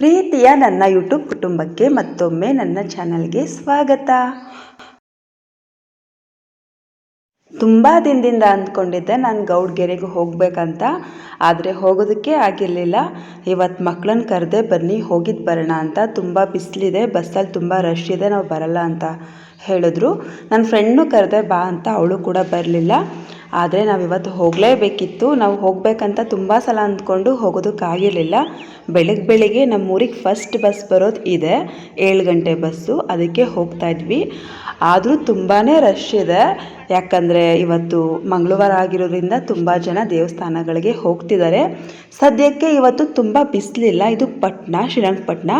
ಪ್ರೀತಿಯ ನನ್ನ ಯೂಟ್ಯೂಬ್ ಕುಟುಂಬಕ್ಕೆ ಮತ್ತೊಮ್ಮೆ ನನ್ನ ಚಾನಲ್ಗೆ ಸ್ವಾಗತ. ತುಂಬ ದಿನದಿಂದ ಅಂದ್ಕೊಂಡಿದ್ದೆ ನಾನು ಗೌಡ್ಗೆರೆಗೆ ಹೋಗಬೇಕಂತ, ಆದರೆ ಹೋಗೋದಕ್ಕೆ ಆಗಿರಲಿಲ್ಲ. ಇವತ್ತು ಮಕ್ಕಳನ್ನ ಕರೆದೆ ಬನ್ನಿ ಹೋಗಿದ್ದು ಬರೋಣ ಅಂತ ತುಂಬ ಬಿಸಿಲಿದೆ, ಬಸ್ಸಲ್ಲಿ ತುಂಬ ರಶ್ ಇದೆ, ನಾವು ಬರಲ್ಲ ಅಂತ ಹೇಳಿದ್ರು. ನನ್ನ ಫ್ರೆಂಡ್ನು ಕರೆದೆ ಬಾ ಅಂತ ಅವಳು ಕೂಡ ಬರಲಿಲ್ಲ. ಆದರೆ ನಾವು ಇವತ್ತು ಹೋಗಲೇಬೇಕಿತ್ತು. ನಾವು ಹೋಗಬೇಕಂತ ತುಂಬ ಸಲ ಅಂದ್ಕೊಂಡು ಹೋಗೋದಕ್ಕಾಗಿರಲಿಲ್ಲ ಬೆಳಗ್ಗೆ ಬೆಳಿಗ್ಗೆ ನಮ್ಮೂರಿಗೆ ಫಸ್ಟ್ ಬಸ್ ಬರೋದು ಇದೆ. ಏಳು ಗಂಟೆ ಬಸ್ಸು ಅದಕ್ಕೆ ಹೋಗ್ತಾ ಇದ್ವಿ. ಆದರೂ ತುಂಬಾ ರಶ್ ಇದೆ. ಯಾಕಂದರೆ ಇವತ್ತು ಮಂಗಳವಾರ ಆಗಿರೋದ್ರಿಂದ ತುಂಬ ಜನ ದೇವಸ್ಥಾನಗಳಿಗೆ ಹೋಗ್ತಿದ್ದಾರೆ. ಸದ್ಯಕ್ಕೆ ಇವತ್ತು ತುಂಬ ಬಿಸಿಲಿಲ್ಲ. ಇದು ಪಟ್ನ ಶ್ರೀರಂಗಪಟ್ಟಣ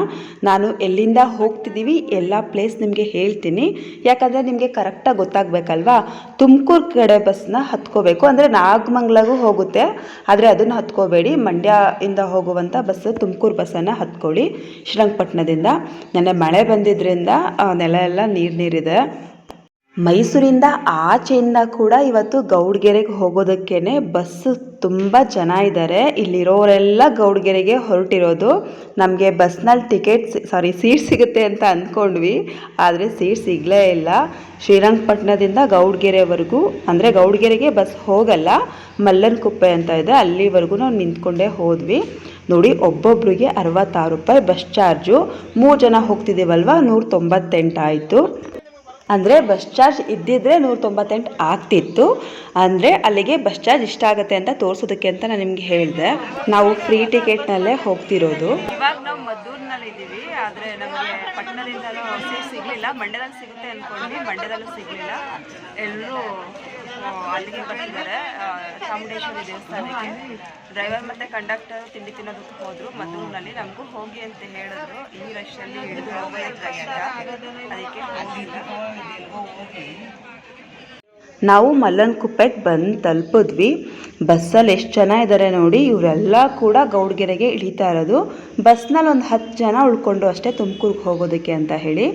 ನಾನು ಎಲ್ಲಿಂದ ಹೋಗ್ತಿದ್ದೀವಿ ಎಲ್ಲ ಪ್ಲೇಸ್ ನಿಮಗೆ ಹೇಳ್ತೀನಿ. ಯಾಕಂದರೆ ನಿಮಗೆ ಕರೆಕ್ಟಾಗಿ ಗೊತ್ತಾಗಬೇಕಲ್ವಾ? ತುಮಕೂರು ಕಡೆ ಬಸ್ನ ಹತ್ಕೋಬೇಕು. ಅಂದರೆ ನಾಗಮಂಗ್ಲಗೂ ಹೋಗುತ್ತೆ. ಆದರೆ ಅದನ್ನು ಹತ್ಕೋಬೇಡಿ. ಮಂಡ್ಯ ಇಂದ ಹೋಗುವಂಥ ಬಸ್ ತುಮಕೂರು ಬಸ್ಸನ್ನು ಹತ್ಕೊಳ್ಳಿ. ಶ್ರೀರಂಗಪಟ್ಟಣದಿಂದ ನೆನ್ನೆ ಮಳೆ ಬಂದಿದ್ದರಿಂದ ನೆಲ ಎಲ್ಲ ನೀರು ನೀರಿದೆ. ಮೈಸೂರಿಂದ ಆಚೆಯಿಂದ ಕೂಡ ಇವತ್ತು ಗೌಡ್ಗೆರೆಗೆ ಹೋಗೋದಕ್ಕೇ ಬಸ್ ತುಂಬ ಜನ ಇದ್ದಾರೆ ಇಲ್ಲಿರೋರೆಲ್ಲ ಗೌಡ್ಗೆರೆಗೆ ಹೊರಟಿರೋದು. ನಮಗೆ ಬಸ್ನಲ್ಲಿ ಟಿಕೆಟ್ ಸಾರಿ ಸೀಟ್ ಸಿಗುತ್ತೆ ಅಂತ ಅಂದ್ಕೊಂಡ್ವಿ. ಆದರೆ ಸೀಟ್ ಸಿಗಲೇ ಇಲ್ಲ. ಶ್ರೀರಂಗಪಟ್ಟಣದಿಂದ ಗೌಡ್ಗೆರೆವರೆಗೂ, ಅಂದರೆ ಗೌಡ್ಗೆರೆಗೆ ಬಸ್ ಹೋಗಲ್ಲ. ಮಲ್ಲನಕುಪ್ಪೆ ಅಂತ ಇದೆ. ಅಲ್ಲಿವರೆಗೂ ನಾವು ನಿಂತ್ಕೊಂಡೇ ಹೋದ್ವಿ. ನೋಡಿ, ಒಬ್ಬೊಬ್ರಿಗೆ ಅರವತ್ತಾರು ರೂಪಾಯಿ ಬಸ್ ಚಾರ್ಜು. ಮೂರು ಜನ ಹೋಗ್ತಿದ್ದೀವಲ್ವ? ನೂರ ತೊಂಬತ್ತೆಂಟು ಆಯಿತು. ಅಂದರೆ ಬಸ್ ಚಾರ್ಜ್ ಇದ್ದಿದ್ದರೆ ನೂರ ತೊಂಬತ್ತೆಂಟು ಆಗ್ತಿತ್ತು. ಅಂದರೆ ಅಲ್ಲಿಗೆ ಬಸ್ ಚಾರ್ಜ್ ಇಷ್ಟ ಆಗುತ್ತೆ ಅಂತ ತೋರಿಸೋದಕ್ಕೆ ಅಂತ ನಾನು ನಿಮಗೆ ಹೇಳಿದೆ. ನಾವು ಫ್ರೀ ಟಿಕೆಟ್ನಲ್ಲೇ ಹೋಗ್ತಿರೋದು. ಇವಾಗ ನಾವು ಮದ್ದೂರಿನಲ್ಲಿ ಇದ್ದೀವಿ. ಆದರೆ ನಮಗೆ ಪಟ್ಟಣದಿಂದಲೂ ಸೀಟ್ ಸಿಗಲಿಲ್ಲ. ಮಂಡ್ಯದಲ್ಲಿ ಸಿಗುತ್ತೆ ಅಂದ್ಕೊಂಡು ಮಂಡ್ಯದಲ್ಲೂ ಸಿಗಲಿಲ್ಲ. ಎಲ್ಲರೂ ಅಲ್ಲಿಗೆ ಬಂದಿದ್ದಾರೆ. ಚಾಮುಂಡೇಶ್ವರಿ ದೇವಸ್ಥಾನಕ್ಕೆ ಡ್ರೈವರ್ ಮತ್ತೆ ಕಂಡಕ್ಟರ್ ತಿಂಡಿ ತಿನ್ನೋದಕ್ಕೆ ಹೋದರು. ಮದ್ದೂರಿನಲ್ಲಿ ನಮಗೂ ಹೋಗಿ ಅಂತ ಹೇಳಿದ್ರು. ಈ ರಶಲ್ಲಿ ಹಿಡಿದು ಅದಕ್ಕೆ ಹೋಗಿಲ್ಲ. ನಾವು ಮಲ್ಲನಕುಪ್ಪೆಗೆ ಬಂದು ತಲುಪಿದ್ವಿ. ಬಸ್ಸಲ್ಲಿ ಎಷ್ಟು ಜನ ಇದ್ದಾರೆ ನೋಡಿ, ಇವರೆಲ್ಲ ಕೂಡ ಗೌಡ್ಗೆರೆಗೆ ಇಳಿತಾ ಇರೋದು. ಬಸ್ನಲ್ಲಿ ಒಂದು ಹತ್ತು ಜನ ಉಳ್ಕೊಂಡು ಅಷ್ಟೇ ತುಮಕೂರಿಗೆ ಹೋಗೋದಕ್ಕೆ ಅಂತ ಹೇಳಿ.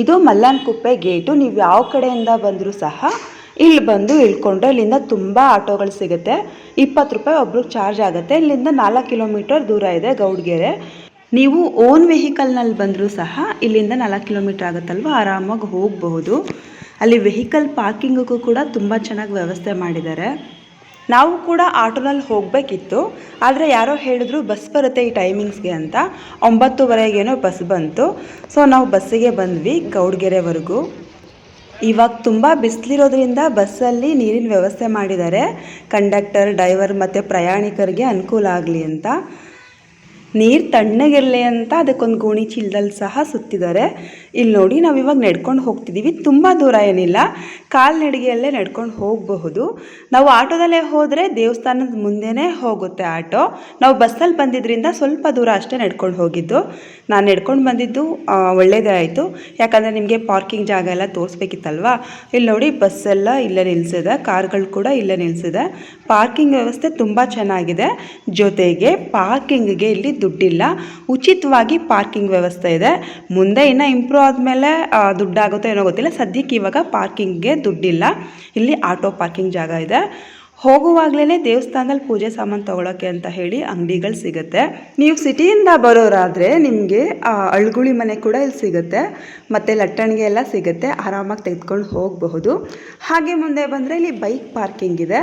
ಇದು ಮಲ್ಲನಕುಪ್ಪೆ ಗೇಟು. ನೀವು ಯಾವ ಕಡೆಯಿಂದ ಬಂದರೂ ಸಹ ಇಲ್ಲಿ ಬಂದು ಇಳ್ಕೊಂಡ್ರೆ ಇಲ್ಲಿಂದ ತುಂಬ ಆಟೋಗಳು ಸಿಗುತ್ತೆ. ಇಪ್ಪತ್ತು ರೂಪಾಯಿ ಒಬ್ರಿಗೆ ಚಾರ್ಜ್ ಆಗುತ್ತೆ. ಇಲ್ಲಿಂದ ನಾಲ್ಕು ಕಿಲೋಮೀಟರ್ ದೂರ ಇದೆ ಗೌಡ್ಗೆರೆ. ನೀವು ಓನ್ ವೆಹಿಕಲ್ನಲ್ಲಿ ಬಂದರೂ ಸಹ ಇಲ್ಲಿಂದ ನಾಲ್ಕು ಕಿಲೋಮೀಟರ್ ಆಗುತ್ತಲ್ವ? ಆರಾಮಾಗಿ ಹೋಗಬಹುದು. ಅಲ್ಲಿ ವೆಹಿಕಲ್ ಪಾರ್ಕಿಂಗಿಗೂ ಕೂಡ ತುಂಬ ಚೆನ್ನಾಗಿ ವ್ಯವಸ್ಥೆ ಮಾಡಿದ್ದಾರೆ. ನಾವು ಕೂಡ ಆಟೋನಲ್ಲಿ ಹೋಗಬೇಕಿತ್ತು. ಆದರೆ ಯಾರೋ ಹೇಳಿದ್ರು ಬಸ್ ಬರುತ್ತೆ ಈ ಟೈಮಿಂಗ್ಸ್ಗೆ ಅಂತ. ಒಂಬತ್ತುವರೆಗೇನೋ ಬಸ್ ಬಂತು. ಸೊ ನಾವು ಬಸ್ಸಿಗೆ ಬಂದ್ವಿ ಗೌಡ್ಗೆರೆವರೆಗೂ. ಇವಾಗ ತುಂಬ ಬಿಸಿಲಿರೋದ್ರಿಂದ ಬಸ್ಸಲ್ಲಿ ನೀರಿನ ವ್ಯವಸ್ಥೆ ಮಾಡಿದ್ದಾರೆ. ಕಂಡಕ್ಟರ್ ಡ್ರೈವರ್ ಮತ್ತು ಪ್ರಯಾಣಿಕರಿಗೆ ಅನುಕೂಲ ಆಗಲಿ ಅಂತ. ನೀರು ತಣ್ಣಗಿರಲಿ ಅಂತ ಅದಕ್ಕೊಂದು ಗೋಣಿ ಚೀಲದಲ್ಲಿ ಸಹ ಸುತ್ತಿದ್ದಾರೆ ಇಲ್ಲಿ ನೋಡಿ ನಾವು ಇವಾಗ ನಡ್ಕೊಂಡು ಹೋಗ್ತಿದ್ದೀವಿ ತುಂಬ ದೂರ ಏನಿಲ್ಲ. ಕಾಲ್ನಡಿಗೆಯಲ್ಲೇ ನಡ್ಕೊಂಡು ಹೋಗಬಹುದು. ನಾವು ಆಟೋದಲ್ಲೇ ಹೋದರೆ ದೇವಸ್ಥಾನದ ಮುಂದೆನೇ ಹೋಗುತ್ತೆ ಆಟೋ. ನಾವು ಬಸ್ಸಲ್ಲಿ ಬಂದಿದ್ದರಿಂದ ಸ್ವಲ್ಪ ದೂರ ಅಷ್ಟೇ ನಡ್ಕೊಂಡು ಹೋಗಿದ್ದು. ನಾನು ನಡ್ಕೊಂಡು ಬಂದಿದ್ದು ಒಳ್ಳೆಯದೇ ಆಯಿತು. ಯಾಕಂದರೆ ನಿಮಗೆ ಪಾರ್ಕಿಂಗ್ ಜಾಗ ಎಲ್ಲ ತೋರಿಸ್ಬೇಕಿತ್ತಲ್ವಾ? ಇಲ್ಲಿ ನೋಡಿ ಬಸ್ಸೆಲ್ಲ ಇಲ್ಲೇ ನಿಲ್ಲಿಸಿದೆ ಕಾರ್ಗಳು ಕೂಡ ಇಲ್ಲೇ ನಿಲ್ಲಿಸಿದೆ ಪಾರ್ಕಿಂಗ್ ವ್ಯವಸ್ಥೆ ತುಂಬ ಚೆನ್ನಾಗಿದೆ. ಜೊತೆಗೆ ಪಾರ್ಕಿಂಗ್ಗೆ ಇಲ್ಲಿ ದುಡ್ಡಿಲ್ಲ. ಉಚಿತವಾಗಿ ಪಾರ್ಕಿಂಗ್ ವ್ಯವಸ್ಥೆ ಇದೆ. ಮುಂದೆ ಇನ್ನು ಇಂಪ್ರೂವ್ ಆದಮೇಲೆ ದುಡ್ಡಾಗುತ್ತೋ ಏನೋ ಗೊತ್ತಿಲ್ಲ. ಸದ್ಯಕ್ಕೆ ಇವಾಗ ಪಾರ್ಕಿಂಗ್ಗೆ ದುಡ್ಡಿಲ್ಲ. ಇಲ್ಲಿ ಆಟೋ ಪಾರ್ಕಿಂಗ್ ಜಾಗ ಇದೆ. ಹೋಗುವಾಗಲೇ ದೇವಸ್ಥಾನದಲ್ಲಿ ಪೂಜೆ ಸಾಮಾನು ತೊಗೊಳಕ್ಕೆ ಅಂತ ಹೇಳಿ ಅಂಗಡಿಗಳು ಸಿಗುತ್ತೆ. ನೀವು ಸಿಟಿಯಿಂದ ಬರೋರಾದರೆ ನಿಮಗೆ ಅಳ್ಗುಳಿ ಮನೆ ಕೂಡ ಇಲ್ಲಿ ಸಿಗುತ್ತೆ. ಮತ್ತು ಲಟ್ಟಣಿಗೆ ಎಲ್ಲ ಸಿಗುತ್ತೆ. ಆರಾಮಾಗಿ ತೆಗೆದುಕೊಂಡು ಹೋಗಬಹುದು. ಹಾಗೆ ಮುಂದೆ ಬಂದರೆ ಇಲ್ಲಿ ಬೈಕ್ ಪಾರ್ಕಿಂಗ್ ಇದೆ.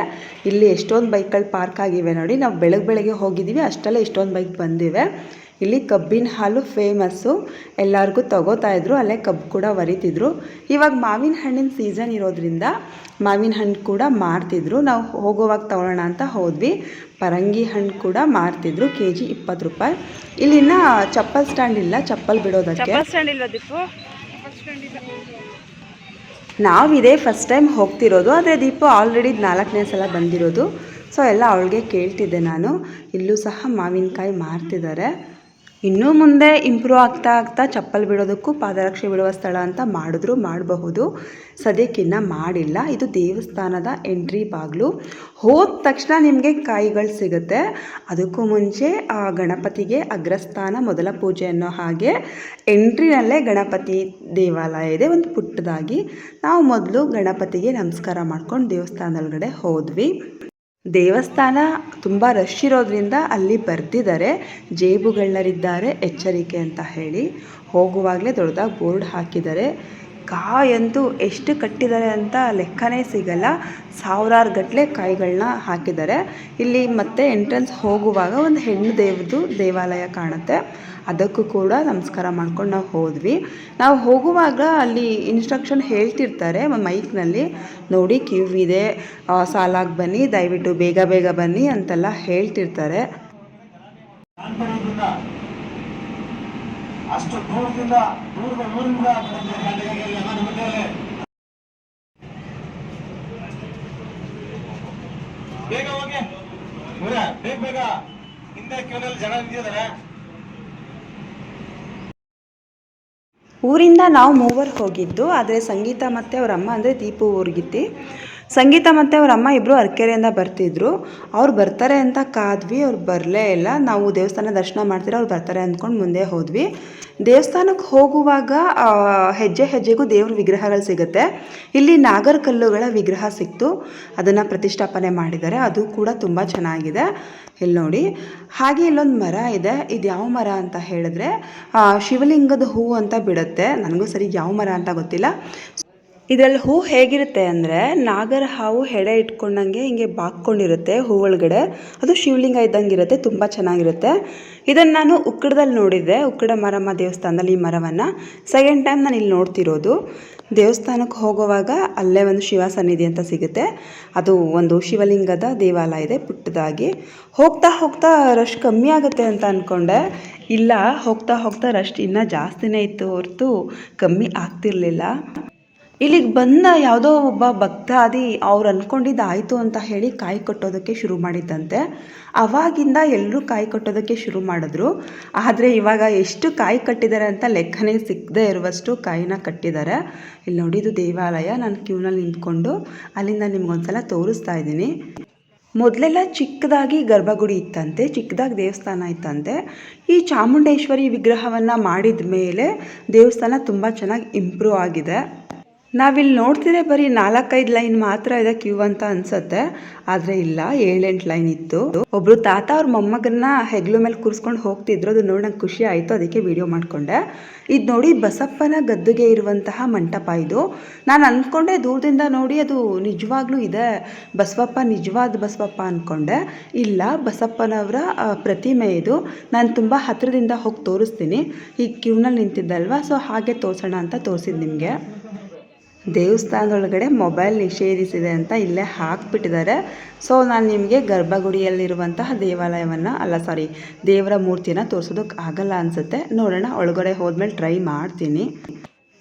ಇಲ್ಲಿ ಎಷ್ಟೊಂದು ಬೈಕ್ಗಳು ಪಾರ್ಕ್ ಆಗಿವೆ ನೋಡಿ. ನಾವು ಬೆಳಗ್ಗೆ ಬೆಳಗ್ಗೆ ಹೋಗಿದ್ದೀವಿ. ಅಷ್ಟೆಲ್ಲ ಇಷ್ಟೊಂದು ಬೈಕ್ ಬಂದಿವೆ. ಇಲ್ಲಿ ಕಬ್ಬಿನ ಹಾಲು ಫೇಮಸ್ಸು. ಎಲ್ಲರಿಗೂ ತಗೋತಾ ಇದ್ರು ಅಲ್ಲೇ ಕಬ್ಬು ಕೂಡ ವರಿತಿದ್ರು ಇವಾಗ ಮಾವಿನ ಹಣ್ಣಿನ ಸೀಸನ್ ಇರೋದ್ರಿಂದ ಮಾವಿನ ಹಣ್ಣು ಕೂಡ ಮಾರ್ತಿದ್ರು. ನಾವು ಹೋಗೋವಾಗ ತಗೊಳ್ಳೋಣ ಅಂತ ಹೋದ್ವಿ. ಪರಂಗಿ ಹಣ್ಣು ಕೂಡ ಮಾರ್ತಿದ್ರು ಕೆ ಜಿ ಇಪ್ಪತ್ತು ರೂಪಾಯಿ. ಇಲ್ಲಿನ ಚಪ್ಪಲ್ ಸ್ಟ್ಯಾಂಡ್ ಇಲ್ಲ ಚಪ್ಪಲ್ ಬಿಡೋದಕ್ಕೆ. ನಾವಿದೆ ನಾವು ಇದೇ ಫಸ್ಟ್ ಟೈಮ್ ಹೋಗ್ತಿರೋದು ಆದರೆ ದೀಪ ಆಲ್ರೆಡಿ ನಾಲ್ಕನೇ ಸಲ ಬಂದಿರೋದು. ಸೊ ಎಲ್ಲ ಅವಳಿಗೆ ಕೇಳ್ತಿದ್ದೆ ನಾನು. ಇಲ್ಲೂ ಸಹ ಮಾವಿನಕಾಯಿ ಮಾರ್ತಿದ್ದಾರೆ ಇನ್ನೂ ಮುಂದೆ ಇಂಪ್ರೂವ್ ಆಗ್ತಾ ಆಗ್ತಾ ಚಪ್ಪಲ್ ಬಿಡೋದಕ್ಕೂ ಪಾದರಕ್ಷೆ ಬಿಡುವ ಸ್ಥಳ ಅಂತ ಮಾಡಿದ್ರು ಮಾಡಬಹುದು. ಸದ್ಯಕ್ಕಿನ್ನ ಮಾಡಿಲ್ಲ. ಇದು ದೇವಸ್ಥಾನದ ಎಂಟ್ರಿ ಬಾಗಿಲು. ಹೋದ ತಕ್ಷಣ ನಿಮಗೆ ಕಾಯಿಗಳು ಸಿಗುತ್ತೆ. ಅದಕ್ಕೂ ಮುಂಚೆ ಆ ಗಣಪತಿಗೆ ಅಗ್ರಸ್ಥಾನ ಮೊದಲ ಪೂಜೆ ಅನ್ನೋ ಹಾಗೆ ಎಂಟ್ರಿನಲ್ಲೇ ಗಣಪತಿ ದೇವಾಲಯ ಇದೆ. ಒಂದು ಪುಟ್ಟದಾಗಿ ನಾವು ಮೊದಲು ಗಣಪತಿಗೆ ನಮಸ್ಕಾರ ಮಾಡ್ಕೊಂಡು ದೇವಸ್ಥಾನದೊಳಗಡೆ ಹೋದ್ವಿ. ದೇವಸ್ಥಾನ ತುಂಬ ರಶ್ ಇರೋದ್ರಿಂದ ಅಲ್ಲಿ ಬರ್ದಿದ್ದಾರೆ. ಜೇಬುಗಳ್ಳರಿದ್ದಾರೆ, ಎಚ್ಚರಿಕೆ ಅಂತ ಹೇಳಿ. ಹೋಗುವಾಗಲೇ ದೊಡ್ಡದಾಗಿ ಬೋರ್ಡ್ ಹಾಕಿದ್ದಾರೆ. ಕಾಯಂತೂ ಎಷ್ಟು ಕಟ್ಟಿದ್ದಾರೆ ಅಂತ ಲೆಕ್ಕನೇ ಸಿಗಲ್ಲ. ಸಾವಿರಾರು ಗಟ್ಟಲೆ ಕಾಯಿಗಳನ್ನ ಹಾಕಿದ್ದಾರೆ. ಇಲ್ಲಿ ಮತ್ತೆ ಎಂಟ್ರೆನ್ಸ್ ಹೋಗುವಾಗ ಒಂದು ಹೆಣ್ಣು ದೇವ್ರದ್ದು ದೇವಾಲಯ ಕಾಣುತ್ತೆ. ಅದಕ್ಕೂ ಕೂಡ ನಮಸ್ಕಾರ ಮಾಡ್ಕೊಂಡು ನಾವು ಹೋದ್ವಿ. ನಾವು ಹೋಗುವಾಗ ಅಲ್ಲಿ ಇನ್ಸ್ಟ್ರಕ್ಷನ್ ಹೇಳ್ತಿರ್ತಾರೆ ಮೈಕ್ನಲ್ಲಿ, ನೋಡಿ ಕ್ಯೂ ಇದೆ ಸಾಲಾಗಿ ಬನ್ನಿ, ದಯವಿಟ್ಟು ಬೇಗ ಬೇಗ ಬನ್ನಿ ಅಂತೆಲ್ಲ ಹೇಳ್ತಿರ್ತಾರೆ. ಬೇಗ ಹೋಗಿ. ಬೇಗ ಬೇಗ ಹಿಂದೆ ಕ್ಯೂನಲ್ಲಿ ಜನ ನಿಂತಿದ್ದಾರೆ. ಊರಿಂದ ನಾವು ಮೂವರು ಹೋಗಿದ್ದು ಆದರೆ ಸಂಗೀತ ಮತ್ತು ಅವರ ಅಮ್ಮ ಅಂದರೆ ದೀಪು ಊರ್ಗಿತ್ತಿ ಸಂಗೀತ ಮತ್ತು ಅವ್ರ ಅಮ್ಮ ಇಬ್ಬರು ಅರ್ಕೆರೆಯಿಂದ ಬರ್ತಿದ್ರು. ಅವ್ರು ಬರ್ತಾರೆ ಅಂತ ಕಾದ್ವಿ, ಅವ್ರು ಬರಲೇ ಇಲ್ಲ. ನಾವು ದೇವಸ್ಥಾನ ದರ್ಶನ ಮಾಡ್ತೀರ, ಅವ್ರು ಬರ್ತಾರೆ ಅಂದ್ಕೊಂಡು ಮುಂದೆ ಹೋದ್ವಿ. ದೇವಸ್ಥಾನಕ್ಕೆ ಹೋಗುವಾಗ ಹೆಜ್ಜೆ ಹೆಜ್ಜೆಗೂ ದೇವ್ರ ವಿಗ್ರಹಗಳು ಸಿಗುತ್ತೆ. ಇಲ್ಲಿ ನಾಗರ ಕಲ್ಲುಗಳ ವಿಗ್ರಹ ಸಿಕ್ತು. ಅದನ್ನು ಪ್ರತಿಷ್ಠಾಪನೆ ಮಾಡಿದ್ದಾರೆ. ಅದು ಕೂಡ ತುಂಬ ಚೆನ್ನಾಗಿದೆ. ಇಲ್ಲಿ ನೋಡಿ. ಹಾಗೆ ಇಲ್ಲೊಂದು ಮರ ಇದೆ. ಇದು ಯಾವ ಮರ ಅಂತ ಹೇಳಿದ್ರೆ ಶಿವಲಿಂಗದ ಹೂವು ಅಂತ ಬಿಡುತ್ತೆ. ನನಗೂ ಸರಿ ಯಾವ ಮರ ಅಂತ ಗೊತ್ತಿಲ್ಲ. ಇದರಲ್ಲಿ ಹೂ ಹೇಗಿರುತ್ತೆ ಅಂದರೆ ನಾಗರ ಹಾವು ಹೆಡೆ ಇಟ್ಕೊಂಡಂಗೆ ಹಿಂಗೆ ಬಾಕ್ಕೊಂಡಿರುತ್ತೆ ಹೂ ಒಳಗಡೆ. ಅದು ಶಿವಲಿಂಗ ಇದ್ದಂಗೆ ಇರುತ್ತೆ ತುಂಬ ಚೆನ್ನಾಗಿರುತ್ತೆ. ಇದನ್ನು ನಾನು ಉಕ್ಕಡದಲ್ಲಿ ನೋಡಿದ್ದೆ, ಉಕ್ಕಡ ಮರಮ್ಮ ದೇವಸ್ಥಾನದಲ್ಲಿ ಈ ಮರವನ್ನು. ಸೆಕೆಂಡ್ ಟೈಮ್ ನಾನು ಇಲ್ಲಿ ನೋಡ್ತಿರೋದು. ದೇವಸ್ಥಾನಕ್ಕೆ ಹೋಗುವಾಗ ಅಲ್ಲೇ ಒಂದು ಶಿವ ಸನ್ನಿಧಿ ಅಂತ ಸಿಗುತ್ತೆ. ಅದು ಒಂದು ಶಿವಲಿಂಗದ ದೇವಾಲಯ ಇದೆ, ಪುಟ್ಟದಾಗಿ. ಹೋಗ್ತಾ ಹೋಗ್ತಾ ರಶ್ ಕಮ್ಮಿ ಆಗುತ್ತೆ ಅಂತ ಅಂದ್ಕೊಂಡೆ ಇಲ್ಲ, ಹೋಗ್ತಾ ಹೋಗ್ತಾ ರಶ್ ಇನ್ನೂ ಜಾಸ್ತಿನೇ ಇತ್ತು ಹೊರತು ಕಮ್ಮಿ ಆಗ್ತಿರ್ಲಿಲ್ಲ. ಇಲ್ಲಿಗೆ ಬಂದ ಯಾವುದೋ ಒಬ್ಬ ಭಕ್ತಾದಿ ಅವ್ರು ಅಂದ್ಕೊಂಡಿದ್ದು ಆಯಿತು ಅಂತ ಹೇಳಿ ಕಾಯಿ ಕಟ್ಟೋದಕ್ಕೆ ಶುರು ಮಾಡಿದ್ದಂತೆ. ಅವಾಗಿಂದ ಎಲ್ಲರೂ ಕಾಯಿ ಕಟ್ಟೋದಕ್ಕೆ ಶುರು ಮಾಡಿದ್ರು. ಆದರೆ ಇವಾಗ ಎಷ್ಟು ಕಾಯಿ ಕಟ್ಟಿದ್ದಾರೆ ಅಂತ ಲೆಕ್ಕನೇ ಸಿಗದೇ ಇರುವಷ್ಟು ಕಾಯಿನ ಕಟ್ಟಿದ್ದಾರೆ ಇಲ್ಲಿ ನೋಡಿದ್ದು ದೇವಾಲಯ. ನಾನು ಕ್ಯೂನಲ್ಲಿ ನಿಂತ್ಕೊಂಡು ಅಲ್ಲಿಂದ ನಿಮ್ಗೊಂದ್ಸಲ ತೋರಿಸ್ತಾ ಇದ್ದೀನಿ. ಮೊದಲೆಲ್ಲ ಚಿಕ್ಕದಾಗಿ ಗರ್ಭಗುಡಿ ಇತ್ತಂತೆ, ಚಿಕ್ಕದಾಗಿ ದೇವಸ್ಥಾನ ಇತ್ತಂತೆ. ಈ ಚಾಮುಂಡೇಶ್ವರಿ ವಿಗ್ರಹವನ್ನು ಮಾಡಿದ ಮೇಲೆ ದೇವಸ್ಥಾನ ತುಂಬ ಚೆನ್ನಾಗಿ ಇಂಪ್ರೂವ್ ಆಗಿದೆ. ನಾವಿಲ್ಲಿ ನೋಡ್ತಿದ್ರೆ ಬರೀ ನಾಲ್ಕೈದು ಲೈನ್ ಮಾತ್ರ ಇದೆ ಕ್ಯೂ ಅಂತ ಅನ್ಸುತ್ತೆ. ಆದರೆ ಇಲ್ಲ, ಏಳೆಂಟು ಲೈನ್ ಇತ್ತು. ಒಬ್ರು ತಾತ ಅವ್ರ ಮೊಮ್ಮಗನ್ನ ಹೆಗ್ಲು ಮೇಲೆ ಕೂರಿಸ್ಕೊಂಡು ಹೋಗ್ತಿದ್ರು. ಅದು ನೋಡಿ ನಂಗೆ ಖುಷಿ ಆಯಿತು, ಅದಕ್ಕೆ ವಿಡಿಯೋ ಮಾಡಿಕೊಂಡೆ. ಇದು ನೋಡಿ ಬಸಪ್ಪನ ಗದ್ದುಗೆ ಇರುವಂತಹ ಮಂಟಪ ಇದು. ನಾನು ಅಂದ್ಕೊಂಡೆ ದೂರದಿಂದ ನೋಡಿ ಅದು ನಿಜವಾಗ್ಲೂ ಇದೆ. ಬಸವಪ್ಪ ನಿಜವಾದ ಬಸವಪ್ಪ ಅಂದ್ಕೊಂಡೆ ಇಲ್ಲ, ಬಸಪ್ಪನವರ ಪ್ರತಿಮೆ ಇದು. ನಾನು ತುಂಬ ಹತ್ತಿರದಿಂದ ಹೋಗಿ ತೋರಿಸ್ತೀನಿ. ಈ ಕ್ಯೂನಲ್ಲಿ ನಿಂತಿದ್ದಲ್ವಾ? ಸೊ ಹಾಗೆ ತೋರಿಸೋಣ ಅಂತ ತೋರಿಸಿದ್ದು ನಿಮಗೆ. ದೇವಸ್ಥಾನದೊಳಗಡೆ ಮೊಬೈಲ್ ನಿಷೇಧಿಸಿದೆ ಅಂತ ಇಲ್ಲೇ ಹಾಕ್ಬಿಟ್ಟಿದ್ದಾರೆ. ಸೊ ನಾನು ನಿಮಗೆ ಗರ್ಭಗುಡಿಯಲ್ಲಿರುವಂತಹ ದೇವಾಲಯವನ್ನು, ಅಲ್ಲ ಸಾರಿ ದೇವರ ಮೂರ್ತಿನ ತೋರಿಸೋದಕ್ಕೆ ಆಗಲ್ಲ ಅನಿಸುತ್ತೆ. ನೋಡೋಣ, ಒಳಗಡೆ ಹೋದ್ಮೇಲೆ ಟ್ರೈ ಮಾಡ್ತೀನಿ.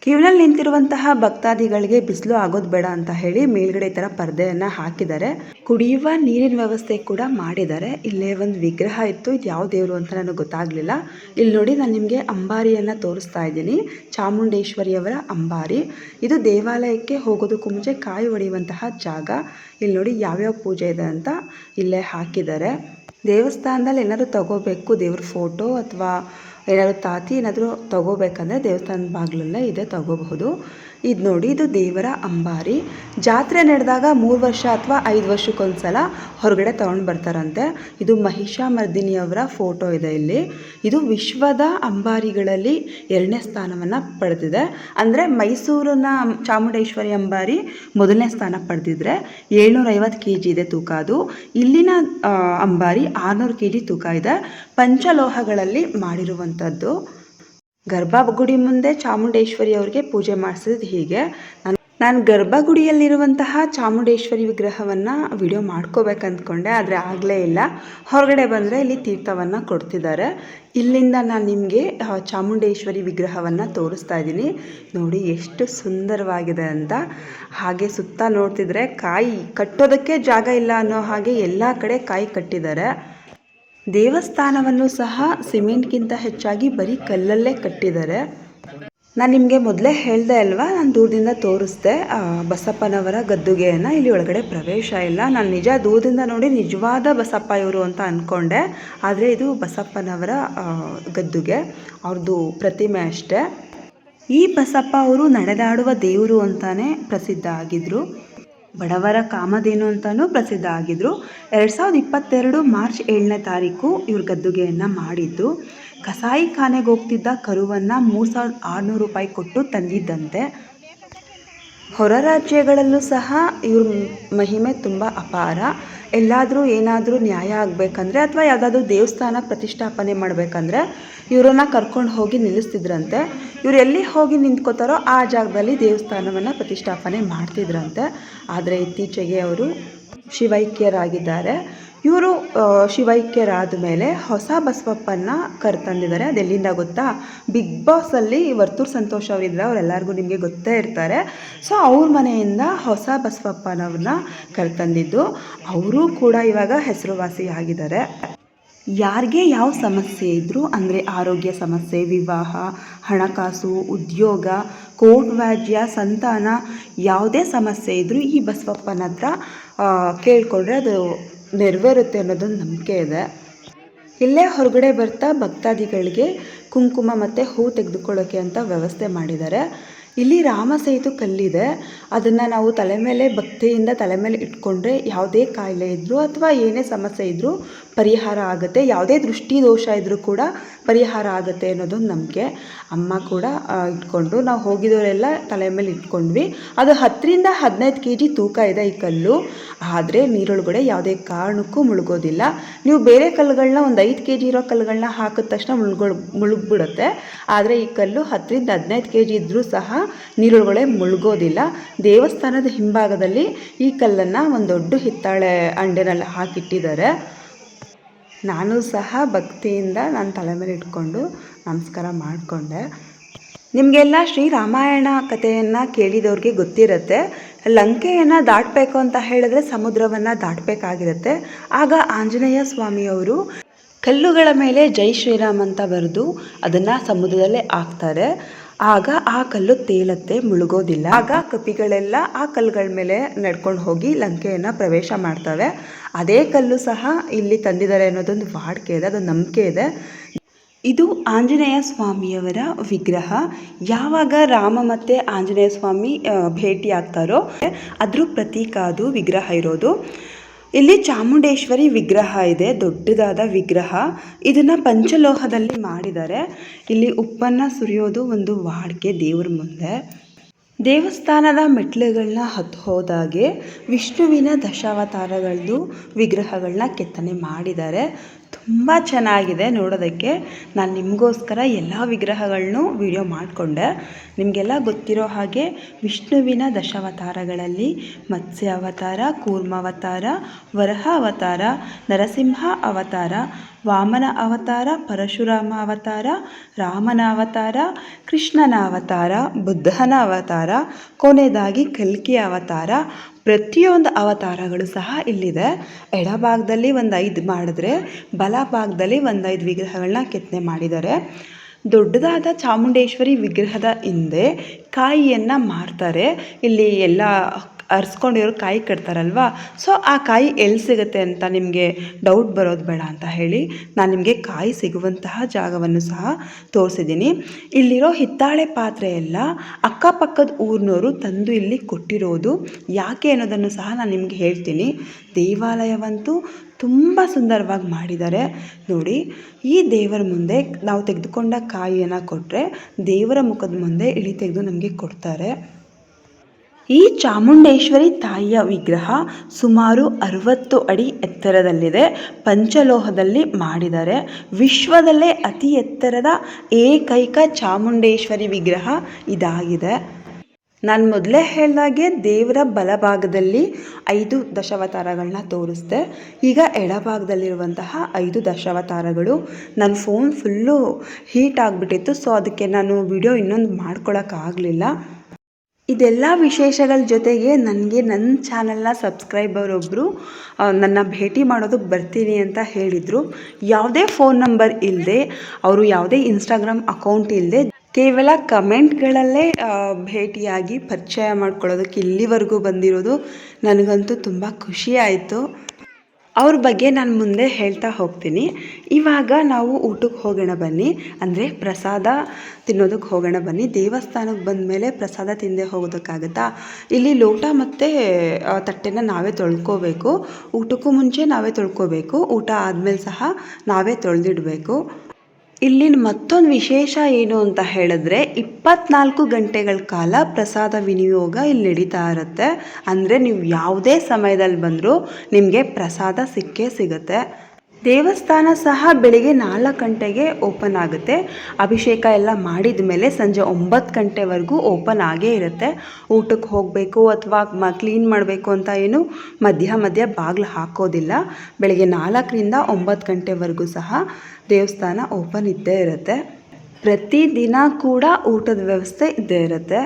ಕ್ಯೂನಲ್ಲಿ ನಿಂತಿರುವಂತಹ ಭಕ್ತಾದಿಗಳಿಗೆ ಬಿಸಿಲು ಆಗೋದು ಬೇಡ ಅಂತ ಹೇಳಿ ಮೇಲ್ಗಡೆ ಈ ಥರ ಪರದೆಯನ್ನು ಹಾಕಿದ್ದಾರೆ. ಕುಡಿಯುವ ನೀರಿನ ವ್ಯವಸ್ಥೆ ಕೂಡ ಮಾಡಿದ್ದಾರೆ. ಇಲ್ಲೇ ಒಂದು ವಿಗ್ರಹ ಇತ್ತು. ಇದು ಯಾವ ದೇವರು ಅಂತ ನನಗೆ ಗೊತ್ತಾಗಲಿಲ್ಲ. ಇಲ್ಲಿ ನೋಡಿ ನಾನು ನಿಮಗೆ ಅಂಬಾರಿಯನ್ನು ತೋರಿಸ್ತಾ ಇದ್ದೀನಿ. ಚಾಮುಂಡೇಶ್ವರಿಯವರ ಅಂಬಾರಿ. ಇದು ದೇವಾಲಯಕ್ಕೆ ಹೋಗೋದಕ್ಕೂ ಮುಂಚೆ ಕಾಯಿ ಹೊಡೆಯುವಂತಹ ಜಾಗ. ಇಲ್ಲಿ ನೋಡಿ ಯಾವ್ಯಾವ ಪೂಜೆ ಇದೆ ಅಂತ ಇಲ್ಲೇ ಹಾಕಿದ್ದಾರೆ. ದೇವಸ್ಥಾನದಲ್ಲಿ ಏನಾದರೂ ತಗೋಬೇಕು ದೇವ್ರ ಫೋಟೋ ಅಥವಾ ಏನಾದರೂ ತಾತಿ ಏನಾದರೂ ತಗೋಬೇಕಂದ್ರೆ ದೇವಸ್ಥಾನದ ಬಾಗಿಲಲ್ಲೇ ಇದೆ ತಗೋಬಹುದು. ಇದು ನೋಡಿ, ಇದು ದೇವರ ಅಂಬಾರಿ. ಜಾತ್ರೆ ನಡೆದಾಗ ಮೂರು ವರ್ಷ ಅಥವಾ ಐದು ವರ್ಷಕ್ಕೊಂದ್ಸಲ ಹೊರಗಡೆ ತಗೊಂಡು ಬರ್ತಾರಂತೆ. ಇದು ಮಹಿಷಾ ಮರ್ದಿನಿಯವರ ಫೋಟೋ ಇದೆ ಇಲ್ಲಿ. ಇದು ವಿಶ್ವದ ಅಂಬಾರಿಗಳಲ್ಲಿ ಎರಡನೇ ಸ್ಥಾನವನ್ನು ಪಡೆದಿದೆ. ಅಂದರೆ ಮೈಸೂರಿನ ಚಾಮುಂಡೇಶ್ವರಿ ಅಂಬಾರಿ ಮೊದಲನೇ ಸ್ಥಾನ ಪಡೆದಿದ್ರೆ ಏಳ್ನೂರೈವತ್ತು ಕೆ ಜಿ ಇದೆ ತೂಕ ಅದು. ಇಲ್ಲಿನ ಅಂಬಾರಿ ಆರುನೂರು ಕೆ ಜಿ ತೂಕ ಇದೆ. ಪಂಚಲೋಹಗಳಲ್ಲಿ ಮಾಡಿರುವಂಥದ್ದು ಗರ್ಭಗುಡಿ ಮುಂದೆ ಚಾಮುಂಡೇಶ್ವರಿ ಅವ್ರಿಗೆ ಪೂಜೆ ಮಾಡಿಸಿದ್ದು ಹೀಗೆ. ನಾನು ನಾನು ಗರ್ಭಗುಡಿಯಲ್ಲಿರುವಂತಹ ಚಾಮುಂಡೇಶ್ವರಿ ವಿಗ್ರಹವನ್ನು ವಿಡಿಯೋ ಮಾಡ್ಕೋಬೇಕು ಅಂದ್ಕೊಂಡೆ ಆದರೆ ಆಗಲೇ ಇಲ್ಲ. ಹೊರಗಡೆ ಬಂದರೆ ಇಲ್ಲಿ ತೀರ್ಥವನ್ನು ಕೊಡ್ತಿದ್ದಾರೆ. ಇಲ್ಲಿಂದ ನಾನು ನಿಮಗೆ ಚಾಮುಂಡೇಶ್ವರಿ ವಿಗ್ರಹವನ್ನು ತೋರಿಸ್ತಾ ಇದ್ದೀನಿ. ನೋಡಿ ಎಷ್ಟು ಸುಂದರವಾಗಿದೆ ಅಂತ. ಹಾಗೆ ಸುತ್ತ ನೋಡ್ತಿದ್ರೆ ಕಾಯಿ ಕಟ್ಟೋದಕ್ಕೆ ಜಾಗ ಇಲ್ಲ ಅನ್ನೋ ಹಾಗೆ ಎಲ್ಲ ಕಡೆ ಕಾಯಿ ಕಟ್ಟಿದ್ದಾರೆ. ದೇವಸ್ಥಾನವನ್ನು ಸಹ ಸಿಮೆಂಟ್ಗಿಂತ ಹೆಚ್ಚಾಗಿ ಬರೀ ಕಲ್ಲಲ್ಲೇ ಕಟ್ಟಿದ್ದಾರೆ. ನಾನು ನಿಮಗೆ ಮೊದಲೇ ಹೇಳಿದೆ ಅಲ್ವಾ? ನಾನು ದೂರದಿಂದ ತೋರಿಸ್ದೆ. ಬಸಪ್ಪನವರ ಗದ್ದುಗೆಯನ್ನು ಇಲ್ಲಿ ಒಳಗಡೆ ಪ್ರವೇಶ ಇಲ್ಲ. ನಾನು ನಿಜ ದೂರದಿಂದ ನೋಡಿ ನಿಜವಾದ ಬಸಪ್ಪ ಇವರು ಅಂತ ಅಂದ್ಕೊಂಡೆ ಆದರೆ ಇದು ಬಸಪ್ಪನವರ ಗದ್ದುಗೆ ಅವ್ರದ್ದು ಪ್ರತಿಮೆ ಅಷ್ಟೇ. ಈ ಬಸಪ್ಪ ಅವರು ನಡೆದಾಡುವ ದೇವರು ಅಂತಾನೆ ಪ್ರಸಿದ್ಧ ಆಗಿದ್ರು. ಬಡವರ ಕಾಮಧೇನು ಅಂತಲೂ ಪ್ರಸಿದ್ಧ ಆಗಿದ್ದರು ಎರಡು ಸಾವಿರದ ಇಪ್ಪತ್ತೆರಡು ಮಾರ್ಚ್ ಏಳನೇ ತಾರೀಕು ಇವ್ರ ಗದ್ದುಗೆಯನ್ನು ಮಾಡಿದ್ದು. ಕಸಾಯಿಖಾನೆಗೆ ಹೋಗ್ತಿದ್ದ ಕರುವನ್ನು ಮೂರು ಸಾವಿರದ ಆರುನೂರು ರೂಪಾಯಿ ಕೊಟ್ಟು ತಂದಿದ್ದಂತೆ. ಹೊರ ರಾಜ್ಯಗಳಲ್ಲೂ ಸಹ ಇವ್ರ ಮಹಿಮೆ ತುಂಬ ಅಪಾರ. ಎಲ್ಲಾದರೂ ಏನಾದರೂ ನ್ಯಾಯ ಆಗಬೇಕಂದ್ರೆ ಅಥವಾ ಯಾವುದಾದ್ರೂ ದೇವಸ್ಥಾನ ಪ್ರತಿಷ್ಠಾಪನೆ ಮಾಡಬೇಕಂದ್ರೆ ಇವರನ್ನು ಕರ್ಕೊಂಡು ಹೋಗಿ ನಿಲ್ಲಿಸ್ತಿದ್ರಂತೆ. ಇವ್ರು ಎಲ್ಲಿ ಹೋಗಿ ನಿಂತ್ಕೋತಾರೋ ಆ ಜಾಗದಲ್ಲಿ ದೇವಸ್ಥಾನವನ್ನು ಪ್ರತಿಷ್ಠಾಪನೆ ಮಾಡ್ತಿದ್ರಂತೆ. ಆದರೆ ಇತ್ತೀಚೆಗೆ ಅವರು ಶಿವೈಕ್ಯರಾಗಿದ್ದಾರೆ. ಇವರು ಶಿವೈಕ್ಯರಾದ ಮೇಲೆ ಹೊಸ ಬಸವಪ್ಪನ ಕರ್ತಂದಿದ್ದಾರೆ. ಅದೆಲ್ಲಿಂದ ಗೊತ್ತಾ? ಬಿಗ್ ಬಾಸಲ್ಲಿ ವರ್ತೂರ್ ಸಂತೋಷ್ ಅವರಿದ್ದರೆ. ಅವರೆಲ್ಲರಿಗೂ ನಿಮಗೆ ಗೊತ್ತೇ ಇರ್ತಾರೆ. ಸೊ, ಅವ್ರ ಮನೆಯಿಂದ ಹೊಸ ಬಸವಪ್ಪನವ್ರನ್ನ ಕರ್ತಂದಿದ್ದು ಅವರು ಕೂಡ ಇವಾಗ ಹೆಸರುವಾಸಿಯಾಗಿದ್ದಾರೆ ಯಾರಿಗೆ ಯಾವ ಸಮಸ್ಯೆ ಇದ್ದರೂ ಅಂದರೆ ಆರೋಗ್ಯ ಸಮಸ್ಯೆ, ವಿವಾಹ, ಹಣಕಾಸು, ಉದ್ಯೋಗ, ಕೋರ್ಟ್ ವ್ಯಾಜ್ಯ, ಸಂತಾನ, ಯಾವುದೇ ಸಮಸ್ಯೆ ಇದ್ದರೂ ಈ ಬಸವಪ್ಪನ ಹತ್ರ ಕೇಳಿಕೊಂಡ್ರೆ ಅದು ನೆರವೇರುತ್ತೆ ಅನ್ನೋದೊಂದು ನಂಬಿಕೆ ಇದೆ. ಇಲ್ಲೇ ಹೊರಗಡೆ ಬರ್ತಾ ಭಕ್ತಾದಿಗಳಿಗೆ ಕುಂಕುಮ ಮತ್ತು ಹೂ ತೆಗೆದುಕೊಳ್ಳೋಕೆ ಅಂತ ವ್ಯವಸ್ಥೆ ಮಾಡಿದ್ದಾರೆ. ಇಲ್ಲಿ ರಾಮ ಸೇತು ಕಲ್ಲಿದೆ. ಅದನ್ನು ನಾವು ತಲೆ ಮೇಲೆ ಭಕ್ತಿಯಿಂದ ತಲೆ ಮೇಲೆ ಇಟ್ಕೊಂಡ್ರೆ ಯಾವುದೇ ಕಾಯಿಲೆ ಇದ್ದರೂ ಅಥವಾ ಏನೇ ಸಮಸ್ಯೆ ಇದ್ದರೂ ಪರಿಹಾರ ಆಗುತ್ತೆ. ಯಾವುದೇ ದೃಷ್ಟಿ ದೋಷ ಇದ್ದರೂ ಕೂಡ ಪರಿಹಾರ ಆಗುತ್ತೆ ಅನ್ನೋದೊಂದು ನಂಬಿಕೆ. ಅಮ್ಮ ಕೂಡ ಇಟ್ಕೊಂಡ್ರು ಇಟ್ಕೊಂಡು ನಾವು ಹೋಗಿದವರೆಲ್ಲ ತಲೆ ಮೇಲೆ ಇಟ್ಕೊಂಡ್ವಿ. ಅದು ಹತ್ತರಿಂದ ಹದಿನೈದು ಕೆ ಜಿ ತೂಕ ಇದೆ ಈ ಕಲ್ಲು. ಆದರೆ ನೀರೊಳಗಡೆ ಯಾವುದೇ ಕಾರಣಕ್ಕೂ ಮುಳುಗೋದಿಲ್ಲ. ನೀವು ಬೇರೆ ಕಲ್ಲುಗಳನ್ನ ಒಂದು ಐದು ಕೆ ಜಿ ಇರೋ ಕಲ್ಲುಗಳನ್ನ ಹಾಕಿದ ತಕ್ಷಣ ಮುಳುಗೋ ಮುಳುಗ್ಬಿಡುತ್ತೆ. ಆದರೆ ಈ ಕಲ್ಲು ಹತ್ತರಿಂದ ಹದಿನೈದು ಕೆ ಜಿ ಇದ್ದರೂ ಸಹ ನೀರೊಳಗಡೆ ಮುಳುಗೋದಿಲ್ಲ. ದೇವಸ್ಥಾನದ ಹಿಂಭಾಗದಲ್ಲಿ ಈ ಕಲ್ಲನ್ನು ಒಂದು ದೊಡ್ಡ ಹಿತ್ತಾಳೆ ಅಂಡೆನಲ್ಲಿ ಹಾಕಿಟ್ಟಿದ್ದಾರೆ. ನಾನು ಸಹ ಭಕ್ತಿಯಿಂದ ನಾನು ತಲೆ ಮೇಲೆ ಇಟ್ಕೊಂಡು ನಮಸ್ಕಾರ ಮಾಡಿಕೊಂಡೆ. ನಿಮಗೆಲ್ಲ ಶ್ರೀರಾಮಾಯಣ ಕಥೆಯನ್ನು ಕೇಳಿದವ್ರಿಗೆ ಗೊತ್ತಿರುತ್ತೆ. ಲಂಕೆಯನ್ನು ದಾಟಬೇಕು ಅಂತ ಹೇಳಿದ್ರೆ ಸಮುದ್ರವನ್ನು ದಾಟಬೇಕಾಗಿರುತ್ತೆ. ಆಗ ಆಂಜನೇಯ ಸ್ವಾಮಿಯವರು ಕಲ್ಲುಗಳ ಮೇಲೆ ಜೈ ಶ್ರೀರಾಮ್ ಅಂತ ಬರೆದು ಅದನ್ನು ಸಮುದ್ರದಲ್ಲೇ ಹಾಕ್ತಾರೆ. ಆಗ ಆ ಕಲ್ಲು ತೇಲತ್ತೆ, ಮುಳುಗೋದಿಲ್ಲ. ಆಗ ಕಪಿಗಳೆಲ್ಲ ಆ ಕಲ್ಲುಗಳ ಮೇಲೆ ನಡ್ಕೊಂಡು ಹೋಗಿ ಲಂಕೆಯನ್ನು ಪ್ರವೇಶ ಮಾಡ್ತವೆ. ಅದೇ ಕಲ್ಲು ಸಹ ಇಲ್ಲಿ ತಂದಿದ್ದಾರೆ ಅನ್ನೋದೊಂದು ವಾಡಿಕೆ ಇದೆ, ಅದೊಂದು ನಂಬಿಕೆ ಇದೆ. ಇದು ಆಂಜನೇಯ ಸ್ವಾಮಿಯವರ ವಿಗ್ರಹ. ಯಾವಾಗ ರಾಮ ಮತ್ತು ಆಂಜನೇಯ ಸ್ವಾಮಿ ಭೇಟಿ ಆಗ್ತಾರೋ ಅದ್ರ ಪ್ರತೀಕ ಅದು ವಿಗ್ರಹ ಇರೋದು. ಇಲ್ಲಿ ಚಾಮುಂಡೇಶ್ವರಿ ವಿಗ್ರಹ ಇದೆ, ದೊಡ್ಡದಾದ ವಿಗ್ರಹ. ಇದನ್ನು ಪಂಚಲೋಹದಲ್ಲಿ ಮಾಡಿದ್ದಾರೆ. ಇಲ್ಲಿ ಉಪ್ಪನ್ನು ಸುರಿಯೋದು ಒಂದು ವಾಡಿಕೆ ದೇವ್ರ ಮುಂದೆ. ದೇವಸ್ಥಾನದ ಮೆಟ್ಲುಗಳನ್ನ ಹತ್ತು ಹೋದಾಗೆ ವಿಷ್ಣುವಿನ ದಶಾವತಾರಗಳದ್ದು ವಿಗ್ರಹಗಳನ್ನ ಕೆತ್ತನೆ ಮಾಡಿದ್ದಾರೆ. ತುಂಬ ಚೆನ್ನಾಗಿದೆ ನೋಡೋದಕ್ಕೆ. ನಾನು ನಿಮಗೋಸ್ಕರ ಎಲ್ಲ ವಿಗ್ರಹಗಳನ್ನೂ ವಿಡಿಯೋ ಮಾಡಿಕೊಂಡೆ. ನಿಮಗೆಲ್ಲ ಗೊತ್ತಿರೋ ಹಾಗೆ ವಿಷ್ಣುವಿನ ದಶಾವತಾರಗಳಲ್ಲಿ ಮತ್ಸ್ಯ ಅವತಾರ ಕೂರ್ಮಾವತಾರ ವರಹ ಅವತಾರ, ನರಸಿಂಹ ಅವತಾರ, ವಾಮನ ಅವತಾರ, ಪರಶುರಾಮ ಅವತಾರ, ರಾಮನ ಅವತಾರ, ಕೃಷ್ಣನ ಅವತಾರ, ಬುದ್ಧನ ಅವತಾರ, ಕೊನೆಯದಾಗಿ ಕಲ್ಕಿ ಅವತಾರ ಪ್ರತಿಯೊಂದು ಅವತಾರಗಳು ಸಹ ಇಲ್ಲಿದೆ. ಎಡಭಾಗದಲ್ಲಿ ಒಂದು ಐದು ಮಾಡಿದ್ರೆ, ಬಲಭಾಗದಲ್ಲಿ ಒಂದು ಐದು ವಿಗ್ರಹಗಳನ್ನ ಕೆತ್ತನೆ ಮಾಡಿದ್ದಾರೆ. ದೊಡ್ಡದಾದ ಚಾಮುಂಡೇಶ್ವರಿ ವಿಗ್ರಹದ ಹಿಂದೆ ಕಾಯಿಯನ್ನು ಮಾರ್ತಾರೆ. ಇಲ್ಲಿ ಎಲ್ಲ ಅರ್ಸ್ಕೊಂಡಿರೋ ಕಾಯಿ ಕಟ್ತಾರಲ್ವ? ಸೊ ಆ ಕಾಯಿ ಎಲ್ಲಿ ಸಿಗುತ್ತೆ ಅಂತ ನಿಮಗೆ ಡೌಟ್ ಬರೋದು ಬೇಡ ಅಂತ ಹೇಳಿ ನಾನು ನಿಮಗೆ ಕಾಯಿ ಸಿಗುವಂತಹ ಜಾಗವನ್ನು ಸಹ ತೋರಿಸಿದ್ದೀನಿ. ಇಲ್ಲಿರೋ ಹಿತ್ತಾಳೆ ಪಾತ್ರೆ ಎಲ್ಲ ಅಕ್ಕಪಕ್ಕದ ಊರಿನವರು ತಂದು ಇಲ್ಲಿ ಕೊಟ್ಟಿರೋದು. ಯಾಕೆ ಅನ್ನೋದನ್ನು ಸಹ ನಾನು ನಿಮಗೆ ಹೇಳ್ತೀನಿ. ದೇವಾಲಯವಂತೂ ತುಂಬ ಸುಂದರವಾಗಿ ಮಾಡಿದ್ದಾರೆ. ನೋಡಿ, ಈ ದೇವರ ಮುಂದೆ ನಾವು ತೆಗೆದುಕೊಂಡ ಕಾಯಿಯನ್ನು ಕೊಟ್ಟರೆ ದೇವರ ಮುಖದ ಮುಂದೆ ಇಳಿ ತೆಗೆದು ನಮಗೆ ಕೊಡ್ತಾರೆ. ಈ ಚಾಮುಂಡೇಶ್ವರಿ ತಾಯಿಯ ವಿಗ್ರಹ ಸುಮಾರು ಅರವತ್ತು ಅಡಿ ಎತ್ತರದಲ್ಲಿದೆ. ಪಂಚಲೋಹದಲ್ಲಿ ಮಾಡಿದ್ದಾರೆ ವಿಶ್ವದಲ್ಲೇ ಅತಿ ಎತ್ತರದ ಏಕೈಕ ಚಾಮುಂಡೇಶ್ವರಿ ವಿಗ್ರಹ ಇದಾಗಿದೆ. ನಾನು ಮೊದಲೇ ಹೇಳಿದಾಗೆ ದೇವರ ಬಲಭಾಗದಲ್ಲಿ ಐದು ದಶಾವತಾರಗಳನ್ನ ತೋರಿಸ್ದೆ. ಈಗ ಎಡಭಾಗದಲ್ಲಿರುವಂತಹ ಐದು ದಶಾವತಾರಗಳು ನನ್ನ ಫೋನ್ ಫುಲ್ಲು ಹೀಟ್ ಆಗಿಬಿಟ್ಟಿತ್ತು, ಸೊ ಅದಕ್ಕೆ ನಾನು ವಿಡಿಯೋ ಇನ್ನೊಂದು ಮಾಡ್ಕೊಳಕ್ಕಾಗಲಿಲ್ಲ. ಇದೆಲ್ಲ ವಿಶೇಷಗಳ ಜೊತೆಗೆ ನನಗೆ ನನ್ನ ಚಾನಲ್ನ ಸಬ್ಸ್ಕ್ರೈಬರ್ ಒಬ್ಬರು ನನ್ನ ಭೇಟಿ ಮಾಡೋದಕ್ಕೆ ಬರ್ತೀನಿ ಅಂತ ಹೇಳಿದರು. ಯಾವುದೇ ಫೋನ್ ನಂಬರ್ ಇಲ್ಲದೆ ಅವರು ಯಾವುದೇ ಇನ್ಸ್ಟಾಗ್ರಾಮ್ ಅಕೌಂಟ್ ಇಲ್ಲದೆ ಕೇವಲ ಕಮೆಂಟ್ಗಳಲ್ಲೇ ಭೇಟಿಯಾಗಿ ಪರಿಚಯ ಮಾಡ್ಕೊಳ್ಳೋದಕ್ಕೆ ಇಲ್ಲಿವರೆಗೂ ಬಂದಿರೋದು. ನನಗಂತೂ ತುಂಬ ಖುಷಿ ಆಯಿತು. ಅವ್ರ ಬಗ್ಗೆ ನಾನು ಮುಂದೆ ಹೇಳ್ತಾ ಹೋಗ್ತೀನಿ. ಇವಾಗ ನಾವು ಊಟಕ್ಕೆ ಹೋಗೋಣ ಬನ್ನಿ. ಅಂದರೆ ಪ್ರಸಾದ ತಿನ್ನೋದಕ್ಕೆ ಹೋಗೋಣ ಬನ್ನಿ. ದೇವಸ್ಥಾನಕ್ಕೆ ಬಂದ ಮೇಲೆ ಪ್ರಸಾದ ತಿಂದೇ ಹೋಗೋದಕ್ಕಾಗುತ್ತಾ? ಇಲ್ಲಿ ಲೋಟ ಮತ್ತು ತಟ್ಟೆನ ನಾವೇ ತೊಳ್ಕೋಬೇಕು. ಊಟಕ್ಕೂ ಮುಂಚೆ ನಾವೇ ತೊಳ್ಕೋಬೇಕು. ಊಟ ಆದಮೇಲೆ ಸಹ ನಾವೇ ತೊಳೆದಿಡಬೇಕು. ಇಲ್ಲಿನ ಮತ್ತೊಂದು ವಿಶೇಷ ಏನು ಅಂತ ಹೇಳಿದ್ರೆ ಇಪ್ಪತ್ನಾಲ್ಕು ಗಂಟೆಗಳ ಕಾಲ ಪ್ರಸಾದ ವಿನಿಯೋಗ ಇಲ್ಲಿ ನಡೀತಾ ಇರುತ್ತೆ. ಅಂದರೆ ನೀವು ಯಾವುದೇ ಸಮಯದಲ್ಲಿ ಬಂದರೂ ನಿಮಗೆ ಪ್ರಸಾದ ಸಿಕ್ಕೇ ಸಿಗುತ್ತೆ. ದೇವಸ್ಥಾನ ಸಹ ಬೆಳಿಗ್ಗೆ ನಾಲ್ಕು ಗಂಟೆಗೆ ಓಪನ್ ಆಗುತ್ತೆ. ಅಭಿಷೇಕ ಎಲ್ಲ ಮಾಡಿದ ಮೇಲೆ ಸಂಜೆ ಒಂಬತ್ತು ಗಂಟೆವರೆಗೂ ಓಪನ್ ಆಗೇ ಇರುತ್ತೆ. ಊಟಕ್ಕೆ ಹೋಗಬೇಕು ಅಥವಾ ಮ ಕ್ಲೀನ್ ಮಾಡಬೇಕು ಅಂತ ಏನು ಮಧ್ಯ ಮಧ್ಯ ಬಾಗಿಲು ಹಾಕೋದಿಲ್ಲ. ಬೆಳಿಗ್ಗೆ ನಾಲ್ಕರಿಂದ ಒಂಬತ್ತು ಗಂಟೆವರೆಗೂ ಸಹ ದೇವಸ್ಥಾನ ಓಪನ್ ಇದ್ದೇ ಇರುತ್ತೆ. ಪ್ರತಿದಿನ ಕೂಡ ಊಟದ ವ್ಯವಸ್ಥೆ ಇದ್ದೇ ಇರುತ್ತೆ.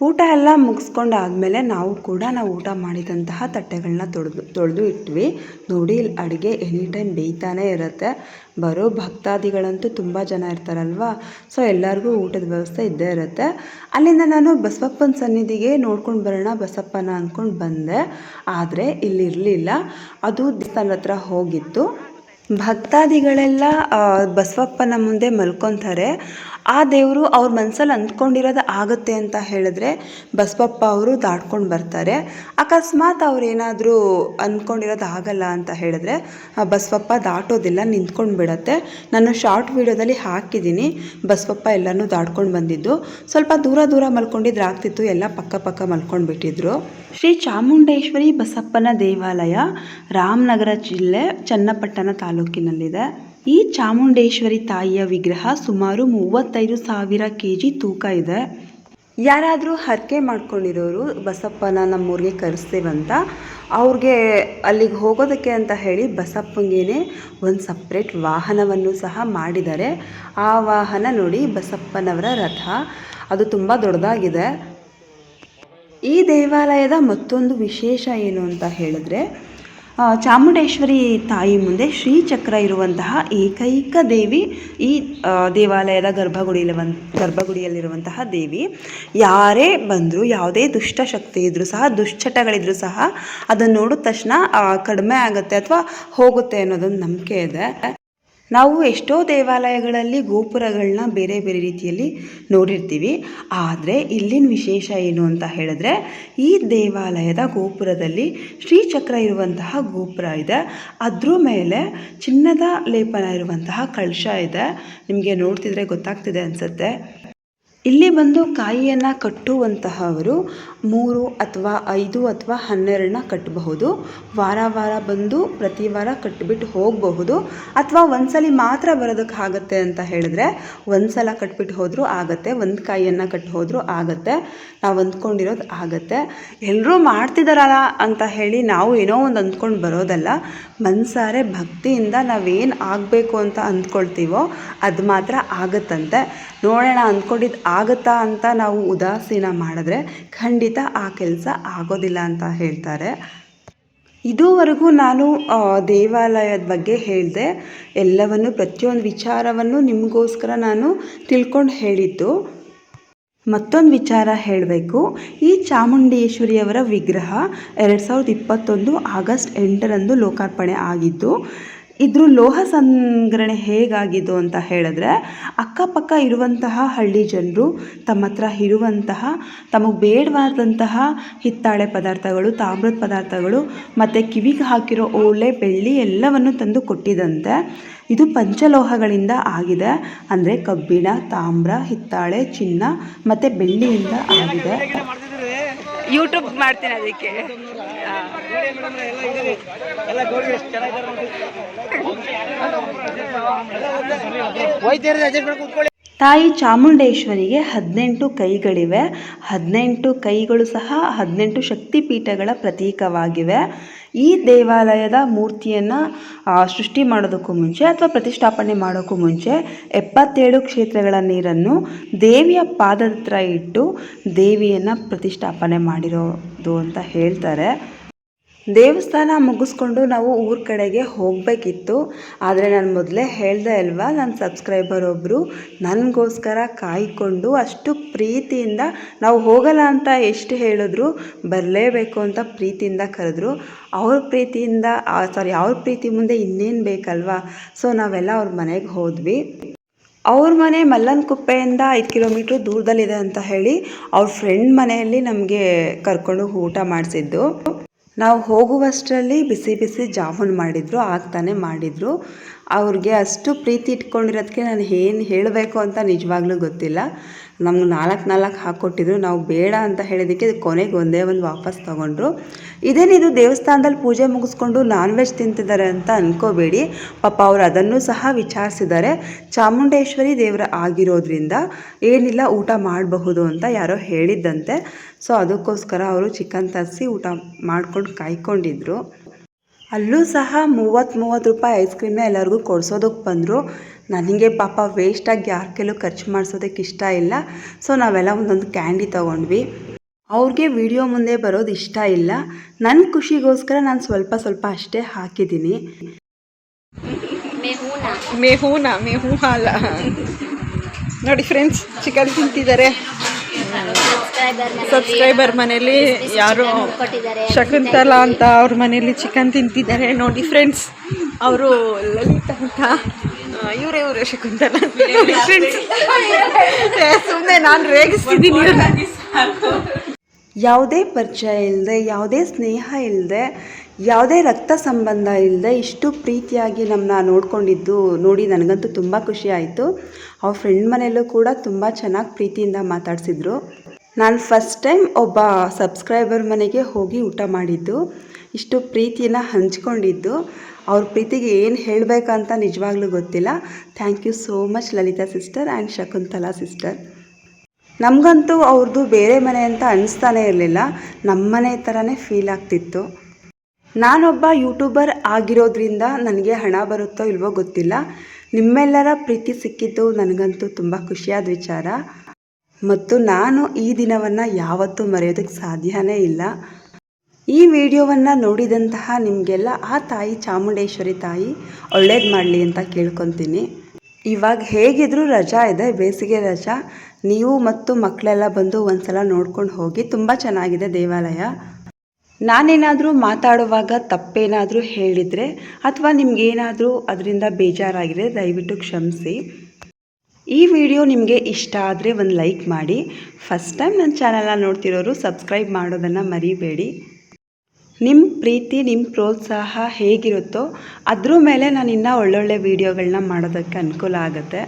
ಊಟ ಎಲ್ಲ ಮುಗಿಸ್ಕೊಂಡಾದ್ಮೇಲೆ ನಾವು ಕೂಡ ನಾವು ಊಟ ಮಾಡಿದಂತಹ ತಟ್ಟೆಗಳನ್ನ ತೊಳೆದು ತೊಳೆದು ಇಟ್ವಿ. ನೋಡಿ ಇಲ್ಲಿ ಅಡುಗೆ ಎನಿ ಟೈಮ್ ಬೇಯ್ತಾನೇ ಇರುತ್ತೆ. ಬರೋ ಭಕ್ತಾದಿಗಳಂತೂ ತುಂಬ ಜನ ಇರ್ತಾರಲ್ವ? ಸೊ ಎಲ್ಲರಿಗೂ ಊಟದ ವ್ಯವಸ್ಥೆ ಇದ್ದೇ ಇರುತ್ತೆ. ಅಲ್ಲಿಂದ ನಾನು ಬಸವಪ್ಪನ ಸನ್ನಿಧಿಗೆ ನೋಡ್ಕೊಂಡು ಬರೋಣ ಬಸಪ್ಪನ ಅಂದ್ಕೊಂಡು ಬಂದೆ. ಆದರೆ ಇಲ್ಲಿ ಇರಲಿಲ್ಲ ಅದು ದೇವಸ್ಥಾನದ ಹತ್ರ ಹೋಗಿತ್ತು. ಭಕ್ತಾದಿಗಳೆಲ್ಲ ಬಸವಪ್ಪನ ಮುಂದೆ ಮಲ್ಕೊತಾರೆ. ಆ ದೇವರು ಅವ್ರ ಮನಸ್ಸಲ್ಲಿ ಅಂದ್ಕೊಂಡಿರೋದು ಆಗುತ್ತೆ ಅಂತ ಹೇಳಿದ್ರೆ ಬಸವಪ್ಪ ಅವರು ದಾಟ್ಕೊಂಡು ಬರ್ತಾರೆ. ಅಕಸ್ಮಾತ್ ಅವ್ರು ಏನಾದರೂ ಅಂದ್ಕೊಂಡಿರೋದು ಆಗಲ್ಲ ಅಂತ ಹೇಳಿದ್ರೆ ಬಸವಪ್ಪ ದಾಟೋದಿಲ್ಲ, ನಿಂತ್ಕೊಂಡು ಬಿಡತ್ತೆ. ನಾನು ಶಾರ್ಟ್ ವಿಡಿಯೋದಲ್ಲಿ ಹಾಕಿದ್ದೀನಿ. ಬಸವಪ್ಪ ಎಲ್ಲನೂ ದಾಟ್ಕೊಂಡು ಬಂದಿದ್ದು. ಸ್ವಲ್ಪ ದೂರ ದೂರ ಮಲ್ಕೊಂಡಿದ್ರೆ ಆಗ್ತಿತ್ತು. ಎಲ್ಲ ಪಕ್ಕ ಪಕ್ಕ ಮಲ್ಕೊಂಡು ಬಿಟ್ಟಿದ್ರು. ಶ್ರೀ ಚಾಮುಂಡೇಶ್ವರಿ ಬಸಪ್ಪನ ದೇವಾಲಯ ರಾಮನಗರ ಜಿಲ್ಲೆ ಚನ್ನಪಟ್ಟಣ ತಾಲೂಕಿನಲ್ಲಿದೆ. ಈ ಚಾಮುಂಡೇಶ್ವರಿ ತಾಯಿಯ ವಿಗ್ರಹ ಸುಮಾರು ಮೂವತ್ತೈದು ಸಾವಿರ ಕೆ ಜಿ ತೂಕ ಇದೆ. ಯಾರಾದರೂ ಹರಕೆ ಮಾಡ್ಕೊಂಡಿರೋರು ಬಸಪ್ಪನ ನಮ್ಮೂರಿಗೆ ಕರೆಸ್ತೇವಂತ. ಅವ್ರಿಗೆ ಅಲ್ಲಿಗೆ ಹೋಗೋದಕ್ಕೆ ಅಂತ ಹೇಳಿ ಬಸಪ್ಪಂಗೇನೆ ಒಂದು ಸಪ್ರೇಟ್ ವಾಹನವನ್ನು ಸಹ ಮಾಡಿದ್ದಾರೆ. ಆ ವಾಹನ ನೋಡಿ ಬಸಪ್ಪನವರ ರಥ, ಅದು ತುಂಬ ದೊಡ್ಡದಾಗಿದೆ. ಈ ದೇವಾಲಯದ ಮತ್ತೊಂದು ವಿಶೇಷ ಏನು ಅಂತ ಹೇಳಿದ್ರೆ ಚಾಮುಂಡೇಶ್ವರಿ ತಾಯಿ ಮುಂದೆ ಶ್ರೀಚಕ್ರ ಇರುವಂತಹ ಏಕೈಕ ದೇವಿ ಈ ದೇವಾಲಯದ ಗರ್ಭಗುಡಿಯಲ್ಲಿರುವನ್ ಗರ್ಭಗುಡಿಯಲ್ಲಿರುವಂತಹ ದೇವಿ. ಯಾರೇ ಬಂದರೂ, ಯಾವುದೇ ದುಷ್ಟಶಕ್ತಿ ಇದ್ದರೂ ಸಹ, ದುಶ್ಚಟಗಳಿದ್ರೂ ಸಹ ಅದನ್ನು ನೋಡಿದ ತಕ್ಷಣ ಕಡಿಮೆ ಆಗುತ್ತೆ ಅಥವಾ ಹೋಗುತ್ತೆ ಅನ್ನೋದೊಂದು ನಂಬಿಕೆ ಇದೆ. ನಾವು ಎಷ್ಟೋ ದೇವಾಲಯಗಳಲ್ಲಿ ಗೋಪುರಗಳನ್ನ ಬೇರೆ ಬೇರೆ ರೀತಿಯಲ್ಲಿ ನೋಡಿರ್ತೀವಿ. ಆದರೆ ಇಲ್ಲಿನ ವಿಶೇಷ ಏನು ಅಂತ ಹೇಳಿದ್ರೆ, ಈ ದೇವಾಲಯದ ಗೋಪುರದಲ್ಲಿ ಶ್ರೀಚಕ್ರ ಇರುವಂತಹ ಗೋಪುರ ಇದೆ. ಅದ್ರ ಮೇಲೆ ಚಿನ್ನದ ಲೇಪನ ಇರುವಂತಹ ಕಳಶ ಇದೆ. ನಿಮಗೆ ನೋಡ್ತಿದ್ರೆ ಗೊತ್ತಾಗ್ತಿದೆ ಅನಿಸುತ್ತೆ. ಇಲ್ಲಿ ಬಂದು ಕಾಯಿಯನ್ನು ಕಟ್ಟುವಂತಹವರು ಮೂರು ಅಥವಾ ಐದು ಅಥವಾ ಹನ್ನೆರಡನ್ನ ಕಟ್ಟಬಹುದು. ವಾರ ವಾರ ಬಂದು ಪ್ರತಿ ವಾರ ಕಟ್ಟಿಬಿಟ್ಟು ಹೋಗಬಹುದು. ಅಥವಾ ಒಂದ್ಸಲಿ ಮಾತ್ರ ಬರೋದಕ್ಕೆ ಆಗುತ್ತೆ ಅಂತ ಹೇಳಿದ್ರೆ ಒಂದ್ಸಲ ಕಟ್ಬಿಟ್ಟು ಹೋದರೂ ಆಗುತ್ತೆ, ಒಂದು ಕಾಯಿಯನ್ನು ಕಟ್ಟಿ ಹೋದರೂ ಆಗುತ್ತೆ, ನಾವು ಅಂದ್ಕೊಂಡಿರೋದು ಆಗುತ್ತೆ. ಎಲ್ಲರೂ ಮಾಡ್ತಿದ್ದಾರಲ್ಲ ಅಂತ ಹೇಳಿ ನಾವು ಏನೋ ಒಂದು ಅಂದ್ಕೊಂಡು ಬರೋದಲ್ಲ. ಮನಸಾರೆ ಭಕ್ತಿಯಿಂದ ನಾವೇನು ಆಗಬೇಕು ಅಂತ ಅಂದ್ಕೊಳ್ತೀವೋ ಅದು ಮಾತ್ರ ಆಗುತ್ತಂತೆ. ನೋಡೋಣ ಅಂದ್ಕೊಂಡಿದ್ದು ಆಗುತ್ತಾ ಅಂತ ನಾವು ಉದಾಸೀನ ಮಾಡಿದ್ರೆ ಖಂಡಿತ ಆ ಕೆಲಸ ಆಗೋದಿಲ್ಲ ಅಂತ ಹೇಳ್ತಾರೆ. ಇದುವರೆಗೂ ನಾನು ದೇವಾಲಯದ ಬಗ್ಗೆ ಹೇಳಿದೆ. ಎಲ್ಲವನ್ನು, ಪ್ರತಿಯೊಂದು ವಿಚಾರವನ್ನು ನಿಮಗೋಸ್ಕರ ನಾನು ತಿಳ್ಕೊಂಡು ಹೇಳಿದ್ದು. ಮತ್ತೊಂದು ವಿಚಾರ ಹೇಳಬೇಕು. ಈ ಚಾಮುಂಡೇಶ್ವರಿಯವರ ವಿಗ್ರಹ ಎರಡು ಸಾವಿರದ ಇಪ್ಪತ್ತೊಂದು ಆಗಸ್ಟ್ ಎಂಟರಂದು ಲೋಕಾರ್ಪಣೆ ಆಗಿದ್ದು ಇದ್ರ ಲೋಹ ಸಂಗ್ರಹಣೆ ಹೇಗಾಗಿದ್ದು ಅಂತ ಹೇಳಿದ್ರೆ, ಅಕ್ಕಪಕ್ಕ ಇರುವಂತಹ ಹಳ್ಳಿ ಜನರು ತಮ್ಮ ಹತ್ರ ಇರುವಂತಹ, ತಮಗೆ ಬೇಡವಾದಂತಹ ಹಿತ್ತಾಳೆ ಪದಾರ್ಥಗಳು, ತಾಮ್ರದ ಪದಾರ್ಥಗಳು, ಮತ್ತು ಕಿವಿಗೆ ಹಾಕಿರೋ ಓಳೆ ಬೆಳ್ಳಿ ಎಲ್ಲವನ್ನು ತಂದು ಕೊಟ್ಟಿದಂತೆ ಇದು ಪಂಚಲೋಹಗಳಿಂದ ಆಗಿದೆ. ಅಂದರೆ ಕಬ್ಬಿಣ, ತಾಮ್ರ, ಹಿತ್ತಾಳೆ, ಚಿನ್ನ ಮತ್ತು ಬೆಳ್ಳಿಯಿಂದ ಆಗಿದೆ. ಯೂಟ್ಯೂಬ್ ಮಾಡ್ತೀನಿ ಅದಕ್ಕೆ ನೋಡಿ. ತಾಯಿ ಚಾಮುಂಡೇಶ್ವರಿಗೆ ಹದಿನೆಂಟು ಕೈಗಳಿವೆ. ಹದಿನೆಂಟು ಕೈಗಳು ಸಹ ಹದಿನೆಂಟು ಶಕ್ತಿಪೀಠಗಳ ಪ್ರತೀಕವಾಗಿವೆ. ಈ ದೇವಾಲಯದ ಮೂರ್ತಿಯನ್ನು ಸೃಷ್ಟಿ ಮಾಡೋದಕ್ಕೂ ಮುಂಚೆ ಅಥವಾ ಪ್ರತಿಷ್ಠಾಪನೆ ಮಾಡೋಕ್ಕೂ ಮುಂಚೆ ಎಪ್ಪತ್ತೇಳು ಕ್ಷೇತ್ರಗಳ ನೀರನ್ನು ದೇವಿಯ ಪಾದದ ಹತ್ರ ಇಟ್ಟು ದೇವಿಯನ್ನು ಪ್ರತಿಷ್ಠಾಪನೆ ಮಾಡಿರೋದು ಅಂತ ಹೇಳ್ತಾರೆ. ದೇವಸ್ಥಾನ ಮುಗಿಸ್ಕೊಂಡು ನಾವು ಊರ ಕಡೆಗೆ ಹೋಗಬೇಕಿತ್ತು. ಆದರೆ ನಾನು ಮೊದಲೇ ಹೇಳಿದೆ ಅಲ್ವಾ ನನ್ನ ಸಬ್ಸ್ಕ್ರೈಬರ್ ಒಬ್ಬರು ನನಗೋಸ್ಕರ ಕಾಯ್ಕೊಂಡು ಅಷ್ಟು ಪ್ರೀತಿಯಿಂದ ನಾವು ಹೋಗಲ್ಲ ಅಂತ ಎಷ್ಟು ಹೇಳಿದ್ರು, ಬರಲೇಬೇಕು ಅಂತ ಪ್ರೀತಿಯಿಂದ ಕರೆದ್ರು. ಅವ್ರ ಪ್ರೀತಿಯಿಂದ ಸಾರಿ ಅವ್ರ ಪ್ರೀತಿ ಮುಂದೆ ಇನ್ನೇನು ಬೇಕಲ್ವಾ? ಸೊ ನಾವೆಲ್ಲ ಅವ್ರ ಮನೆಗೆ ಹೋದ್ವಿ. ಅವ್ರ ಮನೆ ಮಲ್ಲನಕುಪ್ಪೆಯಿಂದ ಐದು ಕಿಲೋಮೀಟ್ರ್ ದೂರದಲ್ಲಿದೆ ಅಂತ ಹೇಳಿ ಅವ್ರ ಫ್ರೆಂಡ್ ಮನೆಯಲ್ಲಿ ನಮಗೆ ಕರ್ಕೊಂಡು ಊಟ ಮಾಡಿಸಿದ್ದು. ನಾವು ಹೋಗುವಷ್ಟರಲ್ಲಿ ಬಿಸಿ ಬಿಸಿ ಜಾಮೂನ್ ಮಾಡಿದರು, ಆಗ್ತಾನೆ ಮಾಡಿದರು. ಅವ್ರಿಗೆ ಅಷ್ಟು ಪ್ರೀತಿ ಇಟ್ಕೊಂಡಿರೋದಕ್ಕೆ ನಾನು ಏನು ಹೇಳಬೇಕು ಅಂತ ನಿಜವಾಗ್ಲೂ ಗೊತ್ತಿಲ್ಲ. ನಮ್ಗೆ ನಾಲ್ಕು ನಾಲ್ಕು ಹಾಕ್ಕೊಟ್ಟಿದ್ರು ನಾವು ಬೇಡ ಅಂತ ಹೇಳಿದ್ದಕ್ಕೆ ಕೊನೆಗೆ ಒಂದೇ ಒಂದು ವಾಪಸ್ ತೊಗೊಂಡ್ರು. ಇದೇನಿದು ದೇವಸ್ಥಾನದಲ್ಲಿ ಪೂಜೆ ಮುಗಿಸ್ಕೊಂಡು ನಾನ್ ವೆಜ್ ತಿಂತಿದ್ದಾರೆ ಅಂತ ಅನ್ಕೋಬೇಡಿ. ಪಾಪ ಅವರು ಅದನ್ನು ಸಹ ವಿಚಾರಿಸಿದ್ದಾರೆ ಚಾಮುಂಡೇಶ್ವರಿ ದೇವರ ಆಗಿರೋದ್ರಿಂದ ಏನಿಲ್ಲ ಊಟ ಮಾಡಬಹುದು ಅಂತ ಯಾರೋ ಹೇಳಿದ್ದಂತೆ. ಸೊ, ಅದಕ್ಕೋಸ್ಕರ ಅವರು ಚಿಕನ್ ತರಿಸಿ ಊಟ ಮಾಡ್ಕೊಂಡು ಕಾಯ್ಕೊಂಡಿದ್ರು. ಅಲ್ಲೂ ಸಹ ಮೂವತ್ತು ಮೂವತ್ತು ರೂಪಾಯಿ ಐಸ್ ಕ್ರೀಮ್ನ ಎಲ್ಲರಿಗೂ ಕೊಡ್ಸೋದಕ್ಕೆ ಬಂದರು. ನನಗೆ ಪಾಪ ವೇಸ್ಟಾಗಿ ಯಾರ ಕೈಲೂ ಖರ್ಚು ಮಾಡಿಸೋದಕ್ಕೆ ಇಷ್ಟ ಇಲ್ಲ. ಸೊ ನಾವೆಲ್ಲ ಒಂದೊಂದು ಕ್ಯಾಂಡಿ ತೊಗೊಂಡ್ವಿ. ಅವ್ರಿಗೆ ವಿಡಿಯೋ ಮುಂದೆ ಬರೋದು ಇಷ್ಟ ಇಲ್ಲ. ನನ್ನ ಖುಷಿಗೋಸ್ಕರ ನಾನು ಸ್ವಲ್ಪ ಸ್ವಲ್ಪ ಅಷ್ಟೇ ಹಾಕಿದ್ದೀನಿ. ಮೇಹೂನ. ಮೇಹೂ ಹಾಲ ನೋಡಿ ಫ್ರೆಂಡ್ಸ್ ಚಿಕನ್ ತಿಂತಿದ್ದಾರೆ. ಸಬ್ಸ್ಕ್ರೈಬರ್ ಮನೇಲಿ ಯಾರು ಶಕುಂತಲಾ ಅಂತ ಅವ್ರ ಮನೇಲಿ ಚಿಕನ್ ತಿಂತಿದ್ದಾರೆ. ನೋಡಿ ಫ್ರೆಂಡ್ಸ್ ಅವರು ಲಲಿತ ಅಂತ. ಶಕುಂತಲ ಸುಮ್ಮನೆ ನಾನು ರೇಗಿಸ್ತಿದ್ದೀನಿ. ಯಾವುದೇ ಪರಿಚಯ ಇಲ್ಲದೆ ಯಾವುದೇ ಸ್ನೇಹ ಇಲ್ಲದೆ ಯಾವುದೇ ರಕ್ತ ಸಂಬಂಧ ಇಲ್ಲದೆ ಇಷ್ಟು ಪ್ರೀತಿಯಾಗಿ ನಮ್ಮನ್ನ ನೋಡ್ಕೊಂಡಿದ್ದು ನೋಡಿ ನನಗಂತೂ ತುಂಬ ಖುಷಿ ಆಯಿತು. ಅವ್ರ ಫ್ರೆಂಡ್ ಮನೆಯಲ್ಲೂ ಕೂಡ ತುಂಬ ಚೆನ್ನಾಗಿ ಪ್ರೀತಿಯಿಂದ ಮಾತಾಡಿಸಿದ್ರು. ನಾನು ಫಸ್ಟ್ ಟೈಮ್ ಒಬ್ಬ ಸಬ್ಸ್ಕ್ರೈಬರ್ ಮನೆಗೆ ಹೋಗಿ ಊಟ ಮಾಡಿದ್ದು. ಇಷ್ಟು ಪ್ರೀತಿಯನ್ನು ಹಂಚ್ಕೊಂಡಿದ್ದು. ಅವ್ರ ಪ್ರೀತಿಗೆ ಏನು ಹೇಳಬೇಕಂತ ನಿಜವಾಗ್ಲೂ ಗೊತ್ತಿಲ್ಲ. Thank you so much Lalitha sister and Shakuntala sister ನಮಗಂತೂ ಅವ್ರದ್ದು ಬೇರೆ ಮನೆ ಅಂತ ಅನಿಸ್ತಾನೆ ಇರಲಿಲ್ಲ. ನಮ್ಮನೆ ಥರನೇ ಫೀಲ್ ಆಗ್ತಿತ್ತು. ನಾನೊಬ್ಬ ಯೂಟ್ಯೂಬರ್ ಆಗಿರೋದ್ರಿಂದ ನನಗೆ ಹಣ ಬರುತ್ತೋ ಇಲ್ವೋ ಗೊತ್ತಿಲ್ಲ. ನಿಮ್ಮೆಲ್ಲರ ಪ್ರೀತಿ ಸಿಕ್ಕಿದ್ದು ನನಗಂತೂ ತುಂಬ ಖುಷಿಯಾದ ವಿಚಾರ. ಮತ್ತು ನಾನು ಈ ದಿನವನ್ನು ಯಾವತ್ತೂ ಮರೆಯೋದಕ್ಕೆ ಸಾಧ್ಯವೇ ಇಲ್ಲ. ಈ ವಿಡಿಯೋವನ್ನು ನೋಡಿದಂತಹ ನಿಮಗೆಲ್ಲ ಆ ತಾಯಿ ಚಾಮುಂಡೇಶ್ವರಿ ತಾಯಿ ಒಳ್ಳೇದು ಮಾಡಲಿ ಅಂತ ಕೇಳ್ಕೊತೀನಿ. ಇವಾಗ ಹೇಗಿದ್ರೂ ರಜಾ ಇದೆ, ಬೇಸಿಗೆ ರಜಾ. ನೀವು ಮತ್ತು ಮಕ್ಕಳೆಲ್ಲ ಬಂದು ಒಂದ್ಸಲ ನೋಡ್ಕೊಂಡು ಹೋಗಿ ತುಂಬ ಚೆನ್ನಾಗಿದೆ ದೇವಾಲಯ. ನಾನೇನಾದರೂ ಮಾತಾಡುವಾಗ ತಪ್ಪೇನಾದರೂ ಹೇಳಿದರೆ ಅಥವಾ ನಿಮಗೇನಾದರೂ ಅದರಿಂದ ಬೇಜಾರಾಗಿದೆ ದಯವಿಟ್ಟು ಕ್ಷಮಿಸಿ. ಈ ವಿಡಿಯೋ ನಿಮಗೆ ಇಷ್ಟ ಆದರೆ ಒಂದು ಲೈಕ್ ಮಾಡಿ. ಫಸ್ಟ್ ಟೈಮ್ ನನ್ನ ಚಾನಲ್ನ ನೋಡ್ತಿರೋರು ಸಬ್ಸ್ಕ್ರೈಬ್ ಮಾಡೋದನ್ನು ಮರಿಬೇಡಿ. ನಿಮ್ಮ ಪ್ರೀತಿ ನಿಮ್ಮ ಪ್ರೋತ್ಸಾಹ ಹೇಗಿರುತ್ತೋ ಅದ್ರ ಮೇಲೆ ನಾನು ಇನ್ನೂ ಒಳ್ಳೊಳ್ಳೆ ವೀಡಿಯೋಗಳನ್ನ ಮಾಡೋದಕ್ಕೆ ಅನುಕೂಲ ಆಗುತ್ತೆ.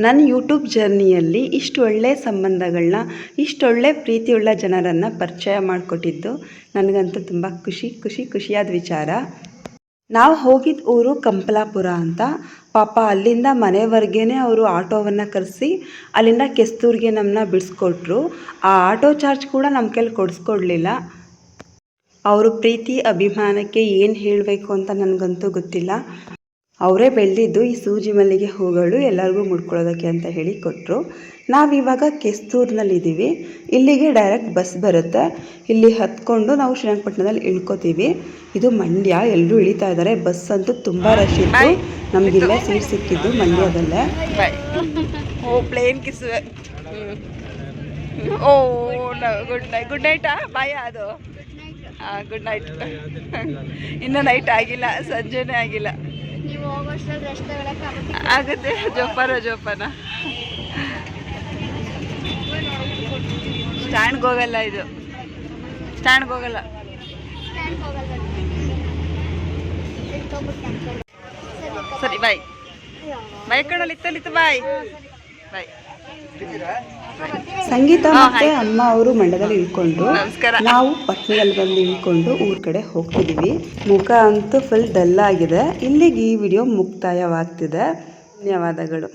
ನನ್ನ ಯೂಟ್ಯೂಬ್ ಜರ್ನಿಯಲ್ಲಿ ಇಷ್ಟು ಒಳ್ಳೆ ಸಂಬಂಧಗಳನ್ನ ಇಷ್ಟೊಳ್ಳೆ ಪ್ರೀತಿಯುಳ್ಳ ಜನರನ್ನು ಪರಿಚಯ ಮಾಡಿಕೊಟ್ಟಿದ್ದು ನನಗಂತೂ ತುಂಬ ಖುಷಿ ಖುಷಿ, ಖುಷಿಯಾದ ವಿಚಾರ. ನಾವು ಹೋಗಿದ್ದ ಊರು ಕಂಪಲಾಪುರ ಅಂತ. ಪಾಪ ಅಲ್ಲಿಂದ ಮನೆವರೆಗೇ ಅವರು ಆಟೋವನ್ನು ಕರೆಸಿ ಅಲ್ಲಿಂದ ಕೆಸ್ತೂರಿಗೆ ನಮ್ಮನ್ನ ಬಿಡಿಸ್ಕೊಟ್ರು. ಆ ಆಟೋ ಚಾರ್ಜ್ ಕೂಡ ನಮ್ಮ ಕೈಲಿ ಕೊಡಿಸ್ಕೊಡ್ಲಿಲ್ಲ. ಅವರು ಪ್ರೀತಿ ಅಭಿಮಾನಕ್ಕೆ ಏನು ಹೇಳಬೇಕು ಅಂತ ನನಗಂತೂ ಗೊತ್ತಿಲ್ಲ. ಅವರೇ ಬೆಳೆದಿದ್ದು ಈ ಸೂಜಿ ಮಲ್ಲಿಗೆ ಹೂಗಳು ಎಲ್ಲರಿಗೂ ಮುಡ್ಕೊಳ್ಳೋದಕ್ಕೆ ಅಂತ ಹೇಳಿ ಕೊಟ್ಟರು ನಾವಿವಾಗ ಕೆಸ್ತೂರಿನಲ್ಲಿದ್ದೀವಿ. ಇಲ್ಲಿಗೆ ಡೈರೆಕ್ಟ್ ಬಸ್ ಬರುತ್ತೆ. ಇಲ್ಲಿ ಹತ್ಕೊಂಡು ನಾವು ಶ್ರೀರಂಗಪಟ್ಟಣದಲ್ಲಿ ಇಳ್ಕೋತೀವಿ. ಇದು ಮಂಡ್ಯ ಎಲ್ಲರೂ ಇಳಿತಾ ಇದ್ದಾರೆ ಬಸ್ ಅಂತೂ ತುಂಬ ರಶ್ ಇತ್ತು. ನಮಗಿಲ್ಲೇ ಸೀಟ್ ಸಿಕ್ಕಿದ್ದು ಮಂಡ್ಯದಲ್ಲೇ. ಓ plain kiss oh good night good ನೈಟಾ bye ಅದು ಗುಡ್ ನೈಟ್ ಇನ್ನೂ ನೈಟ್ ಆಗಿಲ್ಲ ಸಂಜೆನೇ ಆಗಿಲ್ಲ. ಆಗುತ್ತೆ. ಜೋಪಾನ ಜೋಪಾನ. ಸ್ಟ್ಯಾಂಡ್ಗೆ ಹೋಗಲ್ಲ ಇದು. ಸ್ಟ್ಯಾಂಡ್ಗೆ ಹೋಗಲ್ಲ. ಸರಿ ಬಾಯ್ ಬಾಯ್ ಕಣಲ್ಲಿ ಇತ್ತಲ್ಲಿತ್ತು ಬಾಯ್ ಬಾಯ್ ಸಂಗೀತ ಮತ್ತೆ ಅಮ್ಮ ಅವರು ಮಂಡ್ಯದಲ್ಲಿ ನಮಸ್ಕಾರ. ನಾವು ಪಟ್ಟಣದಲ್ಲಿ ಬಂದು ಇಳ್ಕೊಂಡು ಊರ್ ಕಡೆ ಹೋಗ್ತಿದೀವಿ. ಮುಖ ಅಂತೂ ಫುಲ್ ಡಲ್ ಆಗಿದೆ. ಇಲ್ಲಿಗೆ ಈ ವಿಡಿಯೋ ಮುಕ್ತಾಯವಾಗ್ತಿದೆ. ಧನ್ಯವಾದಗಳು.